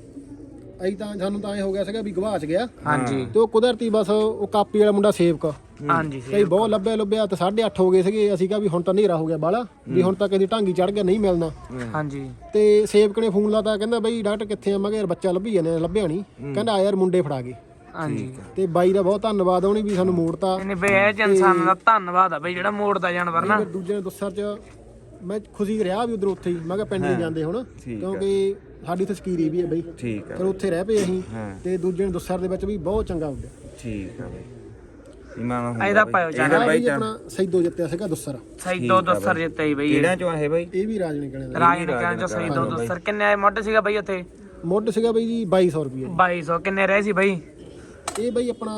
ਅਈ ਤਾਂ ਸਾਨੂੰ ਤਾਂ ਇਹ ਹੋ ਗਿਆ ਸੀਗਾ ਵੀ ਗਵਾਚ ਗਿਆ। ਹਾਂਜੀ। ਤੇ ਉਹ ਕੁਦਰਤੀ ਬਸ ਉਹ ਕਾਪੀ ਵਾਲਾ ਮੁੰਡਾ ਸੇਵਕ। ਹਾਂਜੀ ਕਈ ਬਹੁਤ ਲੱਭਿਆ ਲੱਭਿਆ ਤੇ 8:30 ਹੋ ਗਏ ਸੀਗੇ ਅਸੀਂ ਕਿਹਾ ਵੀ ਹੁਣ ਤਾਂ ਹਨੇਰਾ ਹੋ ਗਿਆ ਬਾਲਾ ਵੀ ਹੁਣ ਤਾਂ ਕਿਸੇ ਢਾਂਗੀ ਚੜ ਗਿਆ ਨਹੀਂ ਮਿਲਣਾ। ਹਾਂਜੀ। ਤੇ ਸੇਵਕ ਨੇ ਫੋਨ ਲਾਤਾ ਕਹਿੰਦਾ ਬਈ ਡਾਕਟਰ ਕਿੱਥੇ ਆ? ਮੈਂ ਕਿਹਾ ਯਾਰ ਬੱਚਾ ਲੱਭੀ ਜਾਂਦੇ ਲੱਭਿਆ ਨਹੀਂ ਕਹਿੰਦਾ ਆ ਯਾਰ ਮੁੰਡੇ ਫੜਾ ਗਏ ਹਾਂਜੀ। ਤੇ ਬਾਈ ਦਾ ਬਹੁਤ ਧੰਨਵਾਦ ਉਹਨੇ ਵੀ ਸਾਨੂੰ ਮੋੜਤਾ। ਇਹਨੇ ਬਈ ਇਹ ਇਨਸਾਨ ਦਾ ਧੰਨਵਾਦ ਆ ਬਈ ਜਿਹੜਾ ਮੋੜਦਾ ਜਾਨਵਰ ਨਾ। ਦੂਜੇ ਨੇ ਦੁੱਸਰ ਚ ਮੈਂ ਖੁਸ਼ੀ ਰਿਹਾ ਵੀ ਉਧਰ ਉੱਥੇ ਹੀ। ਮੈਂ ਕਿਹਾ ਪਿੰਡ ਨਹੀਂ ਜਾਂਦੇ ਹੁਣ। ਕਿਉਂਕਿ ਸਾਡੀ ਉੱਥੇ ਸਕੀਰੀ ਵੀ ਹੈ ਬਈ। ਠੀਕ ਆ ਫਿਰ ਉੱਥੇ ਰਹਿ ਪਏ ਅਸੀਂ ਹਾਂ। ਤੇ ਦੂਜੇ ਨੇ ਦੁੱਸਰ ਦੇ ਵਿੱਚ ਵੀ ਬਹੁਤ ਚੰਗਾ ਉੱਡਿਆ ਠੀਕ ਆ ਬਈ। ਇਮਾਨ ਹੁੰਦਾ ਇਹਦਾ। ਪਾਇਓ ਇਹਦਾ ਜਾਨਵਰ ਬਾਈ ਆਪਣਾ ਸੈਦੋ ਜਿੱਤਿਆ ਸੀਗਾ ਦੁੱਸਰ। ਸੈਦੋ ਦੋਸਰ ਜਿੱਤੇ ਹੀ ਬਈ। ਇਹ। ਕਿਹੜਿਆਂ ਚੋਂ ਆਏ ਬਈ? ਇਹ ਵੀ ਰਾਜ ਨੇ ਕਹਿੰਦੇ ਰਾਜ ਨੇ ਕਹਿੰਦੇ ਸੈਦੋ ਦੋਸਰ। ਕਿੰਨੇ ਆਏ? ਮੁੱਢ ਸੀਗਾ ਬਈ ਉੱਥੇ? ਮੁੱਢ ਸੀਗਾ ਬਈ ਜੀ 2200 ਰੁਪਏ 2200 ਕਿੰਨੇ ਰਹੇ ਸੀ ਬਈ? ਇਹ ਬਈ ਆਪਣਾ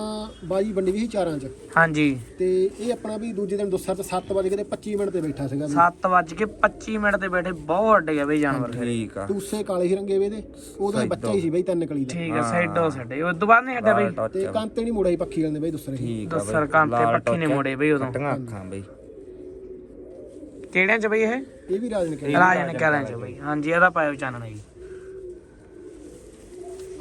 ਬਾਜੀ ਵੰਡੀ ਵੀ ਸੀ ਚਾਰਾਂ ਚ। ਹਾਂਜੀ। ਤੇ ਇਹ ਆਪਣਾ ਵੀ ਦੂਜੇ ਦਿਨ ਦੁੱਸਰ ਚ 7 ਵਜੇ ਕਿਤੇ 25 ਮਿੰਟ ਤੇ ਬੈਠਾ ਸੀਗਾ ਵੀ 7 ਵੱਜ ਕੇ 25 ਮਿੰਟ ਤੇ ਬੈਠੇ ਬਹੁਤ ਵੱਡੇ ਆ ਬਈ ਜਾਨਵਰ ਠੀਕ ਆ। ਤੂਸੇ ਕਾਲੇ ਹੀ ਰੰਗੇ ਵੇ ਦੇ ਉਹਦਾ ਬੱਚਾ ਹੀ ਸੀ ਬਈ ਤਿੰਨ ਕਲੀ ਦਾ। ਠੀਕ ਹੈ ਸੈਦੋ ਸਾਡੇ। ਉਸ ਤੋਂ ਬਾਅਦ ਨਹੀਂ ਹਟਿਆ ਬਈ। ਤੇ ਕਾਂਤੇ ਨਹੀਂ ਮੁੜਿਆ ਸੀ ਪੱਖੀ ਵਾਲੇ ਨੇ ਬਈ ਦੁੱਸਰ। ਹੀ ਠੀਕ ਆ ਬਈ। ਤੇ ਪੱਖੀ ਨੇ ਮੋੜੇ ਬਈ ਉਦੋਂ। ਖੱਟੀਆਂ ਅੱਖਾਂ ਬਈ। ਕਿਹੜਿਆਂ ਚ ਬਈ ਇਹ? ਇਹ ਵੀ ਰਾਜ ਨੇ ਕਹਿੰਦੇ ਰਾਜ ਨੇ ਕਹਿਲਾਂ ਚ ਬਈ। ਹਾਂਜੀ ਇਹਦਾ ਪਾਇਓ ਚਾਨਣਾ ਜੀ।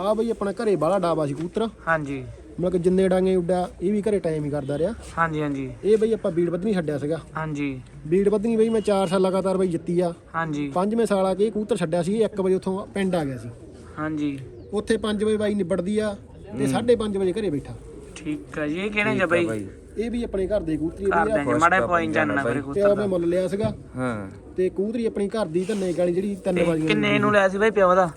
ਆ ਬਈ ਆਪਣਾ ਘਰੇ ਬਾਲਾ ਡਾਬਾ ਸੀ ਕਬੂਤਰ। ਹਾਂਜੀ। ਮਤਲਬ ਕਿ ਜਿੰਨੇ ਡਾਂਗੇ ਉੱਡਿਆ ਇਹ ਵੀ ਘਰੇ ਟਾਈਮ ਹੀ ਕਰਦਾ ਰਿਹਾ। ਹਾਂਜੀ ਹਾਂਜੀ। ਇਹ ਬਈ ਆਪਾਂ ਬੀੜ ਵਧਣੀ ਛੱਡਿਆ ਸੀਗਾ। ਹਾਂਜੀ। ਬੀੜ ਵਧਣੀ ਬਈ ਮੈਂ 4 ਸਾਲ ਲਗਾਤਾਰ ਬਈ ਜਿੱਤੀ ਆ। ਹਾਂਜੀ। ਪੰਜਵੇਂ ਸਾਲ ਆ ਕੇ ਇਹ ਕਬੂਤਰ ਛੱਡਿਆ ਸੀ 1 ਵਜੇ ਉੱਥੋਂ ਪਿੰਡ ਆ ਗਿਆ ਸੀ। ਹਾਂਜੀ। ਉੱਥੇ 5 ਵਜੇ ਬਾਈ ਨਿਬੜਦੀ ਆ ਤੇ 5:30 ਵਜੇ ਘਰੇ ਬੈਠਾ। ਠੀਕ ਹੈ ਜੀ ਇਹ ਕਿਹੜੇ ਚ ਬਈ? ਇਹ ਵੀ ਆਪਣੇ ਘਰ ਦੇ ਘਰ ਬਈ ਆ ਮਾੜਾ ਪੁਆਇੰਟ ਚਾਨਣਾ ਮੇਰੇ ਤੇ ਉਹ ਮੈਂ ਕੋਲ ਮੁੱਲ ਲਿਆ ਸੀਗਾ। ਹਾਂ। ਤੇ ਕਬੂਤਰੀ ਆਪਣੀ ਘਰ ਦੀ ਧੰਨੇ ਵਾਲੀ ਜਿਹੜੀ ਤਿੰਨ ਵਾਲੀਆਂ ਕਿੰਨੇ ਨੂੰ ਲਿਆ ਸੀ ਬਈ ਪਿਓ ਦਾ?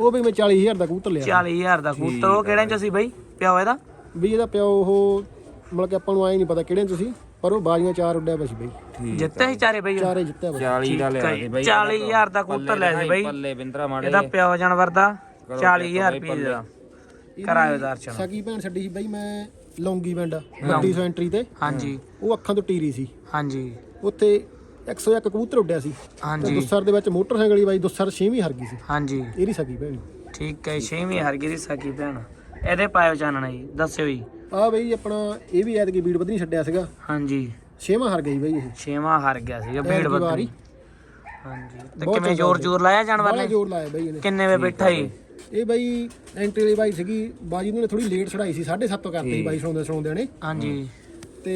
ਉਹ ਵੀ ਮੈਂ 40000 ਦਾ ਕਬੂਤਰ ਲਿਆ। 40000 ਦਾ ਕਬੂਤਰ। ਉਹ ਕਿਹੜੇ ਚ ਸੀ ਬਈ? ਪਿਓ ਇਹਦਾ? ਵੀ ਇਹਦਾ ਪਿਓ ਉਹ ਮਤਲਬ ਕਿ ਆਪਾਂ ਨੂੰ ਆਏ ਨਹੀਂ ਪਤਾ ਕਿਹੜੇ ਚ ਸੀ ਪਰ ਉਹ ਬਾਜ਼ੀਆਂ ਚਾਰ ਉੱਡਿਆ ਪਿਆ ਸੀ ਬਈ। ਜਿੱਤੇ ਸੀ ਚਾਰੇ ਬਈ? ਚਾਰੇ ਜਿੱਤਿਆ ਬਈ 40 ਦਾ ਲਿਆ ਸੀ ਬਈ। 40000 ਦਾ ਕਬੂਤਰ ਲਿਆ ਸੀ ਬਈ। ਪੱਲੇ ਬਿੰਦਰਾ ਮਾੜੇ ਇਹਦਾ ਪਿਓ ਜਾਨਵਰ ਦਾ 40000 ਰੁਪਏ ਦਾ। ਕਰਾਇਓ ਦਰਸ਼ਨ ਸਕੀ ਭੈਣ ਛੱਡੀ ਸੀ ਬਈ ਮੈਂ ਲੌਂਗੀ ਪਿੰਡ ਵੱਡੀ ਸੌ ਐਂਟਰੀ ਤੇ। ਹਾਂਜੀ। ਉਹ ਅੱਖਾਂ ਤੋਂ ਟੀਰੀ ਸੀ। ਹਾਂਜੀ। ਉੱਥੇ 101 ਕਬੂਤਰ ਉੱਡਿਆ ਸੀ। ਹਾਂਜੀ। ਦੁੱਸਰ ਦੇ ਵਿੱਚ ਮੋਟਰਸਾਈਕਲ ਹੀ ਬਾਈ ਦੁੱਸਰ ਛੇਵੀਂ ਹਰ ਗਈ ਸੀ। ਹਾਂਜੀ। ਇਹਦੀ ਸਕੀ ਭੈਣ। ਠੀਕ ਹੈ ਛੇਵੀਂ ਹਰਗੀ ਦੀ ਸਕੀ ਭੈਣ। ਇਹਦੇ ਪਾਇਓ ਚਾਨਣਾ ਜੀ ਦੱਸਿਓ ਜੀ। ਆ ਬਈ ਆਪਣਾ ਇਹ ਵੀ ਐਤਕੀ ਬੀੜ ਵਧਣੀ ਛੱਡਿਆ ਸੀਗਾ। ਹਾਂਜੀ। ਛੇਵਾਂ ਹਰ ਗਈ ਬਈ ਇਹ। ਛੇਵਾਂ ਹਰ ਗਿਆ ਸੀਗਾ ਭੀੜ ਐਤਕੀ ਵਾਰੀ। ਬੱਦਰੀ ਹਾਂਜੀ। ਤੇ ਬਹੁਤ ਕਿਵੇਂ ਚੰਗਾ ਜ਼ੋਰ ਜ਼ੋਰ ਲਾਇਆ ਜਾਨਵਰ ਬੜਾ ਨੇ? ਜ਼ੋਰ ਲਾਇਆ ਬਈ ਇਹਨੇ। ਕਿੰਨੇ ਵੇ ਬੈਠਾ ਜੀ? ਇਹ ਬਈ ਐਂਟਰੀ ਵਾਲੀ ਬਾਈ ਸੀਗੀ ਬਾਜੀ ਨੇ ਥੋੜੀ ਲੇਟ ਚੜਾਈ ਸੀ 7:30 ਤੋਂ ਕਰਤੀ ਸੀ ਬਾਈ ਸੁਣਾਉਂਦੇ ਸੁਣਾਉਂਦੇ ਨੇ। ਹਾਂਜੀ। ਤੇ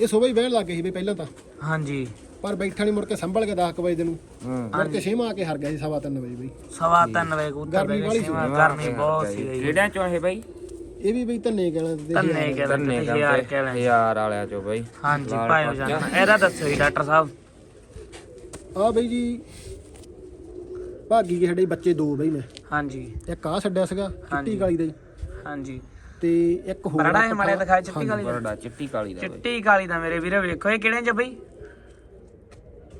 ਇਹ ਸਵੇਰ ਹੀ ਬਹਿਣ ਲੱਗ ਗਏ ਸੀ ਬਈ ਪਹਿਲਾਂ ਤਾਂ। ਹਾਂਜੀ। ਪਰ ਬੈਠਾ ਨਹੀਂ ਮੁੜ ਕੇ ਸੰਭਲ ਕੇ 10 ਵਜੇ ਦੇ ਨੂੰ ਹਾਂ। ਮੁੜ ਕੇ ਛੇਵਾਂ ਆ ਕੇ ਹਰ ਗਿਆ ਸੀ ਸਵਾ ਵਜੇ ਬਈ। ਸਵਾ ਵਜੇ ਕਬੂਤਰ ਗਰਮੀ ਵਾਲੀ ਗਏ ਸੀ। ਛੇਵਾਂ ਗਰਮੀ ਬਹੁਤ ਸੀ ਜੀ ਕਿਹੜਿਆਂ ਚੋਂ ਇਹ ਬਈ? ਇਹ ਵੀ ਬਈ ਧੰਨੇ ਕਹਿਣਾ ਤੇ ਧੰਨੇ ਧੰਨੇ ਕਹਿੰਦੇ ਯਾਰ ਕਹਿੰਦੇ ਹਜ਼ਾਰ ਵਾਲਿਆਂ ਚੋਂ ਬਈ। ਹਾਂਜੀ ਟੋਚਾ। ਜਾਨਣਾ ਇਹਦਾ ਦੱਸਿਓ ਜੀ ਡਾਕਟਰ ਸਾਹਿਬ। ਆ ਬਈ ਜੀ ਭਾਗੀ ਕੇ ਸਾਡੇ ਬੱਚੇ ਦੋ ਬਈ ਮੈਂ। ਹਾਂਜੀ। ਇੱਕ ਆ ਛੱਡਿਆ ਸੀਗਾ ਚਿੱਟੀ ਕਾਲੀ ਦਾ ਜੀ। ਹਾਂਜੀ। ਤੇ ਇੱਕ ਹੋਰ ਬਰੜਾ ਇਹ ਮਾੜੇ ਦਿਖਾਇਆ ਚਿੱਟੀ ਕਾਲੀ ਦਾ। ਬਰੜਾ ਚਿੱਟੀ ਕਾਲੀ ਦਾ ਬਈ। ਚਿੱਟੀ ਕਾਲੀ ਦਾ ਮੇਰੇ ਵੀਰੇ ਵੇਖੋ ਇਹ ਕਿਹੜੇ ਚ ਬਈ?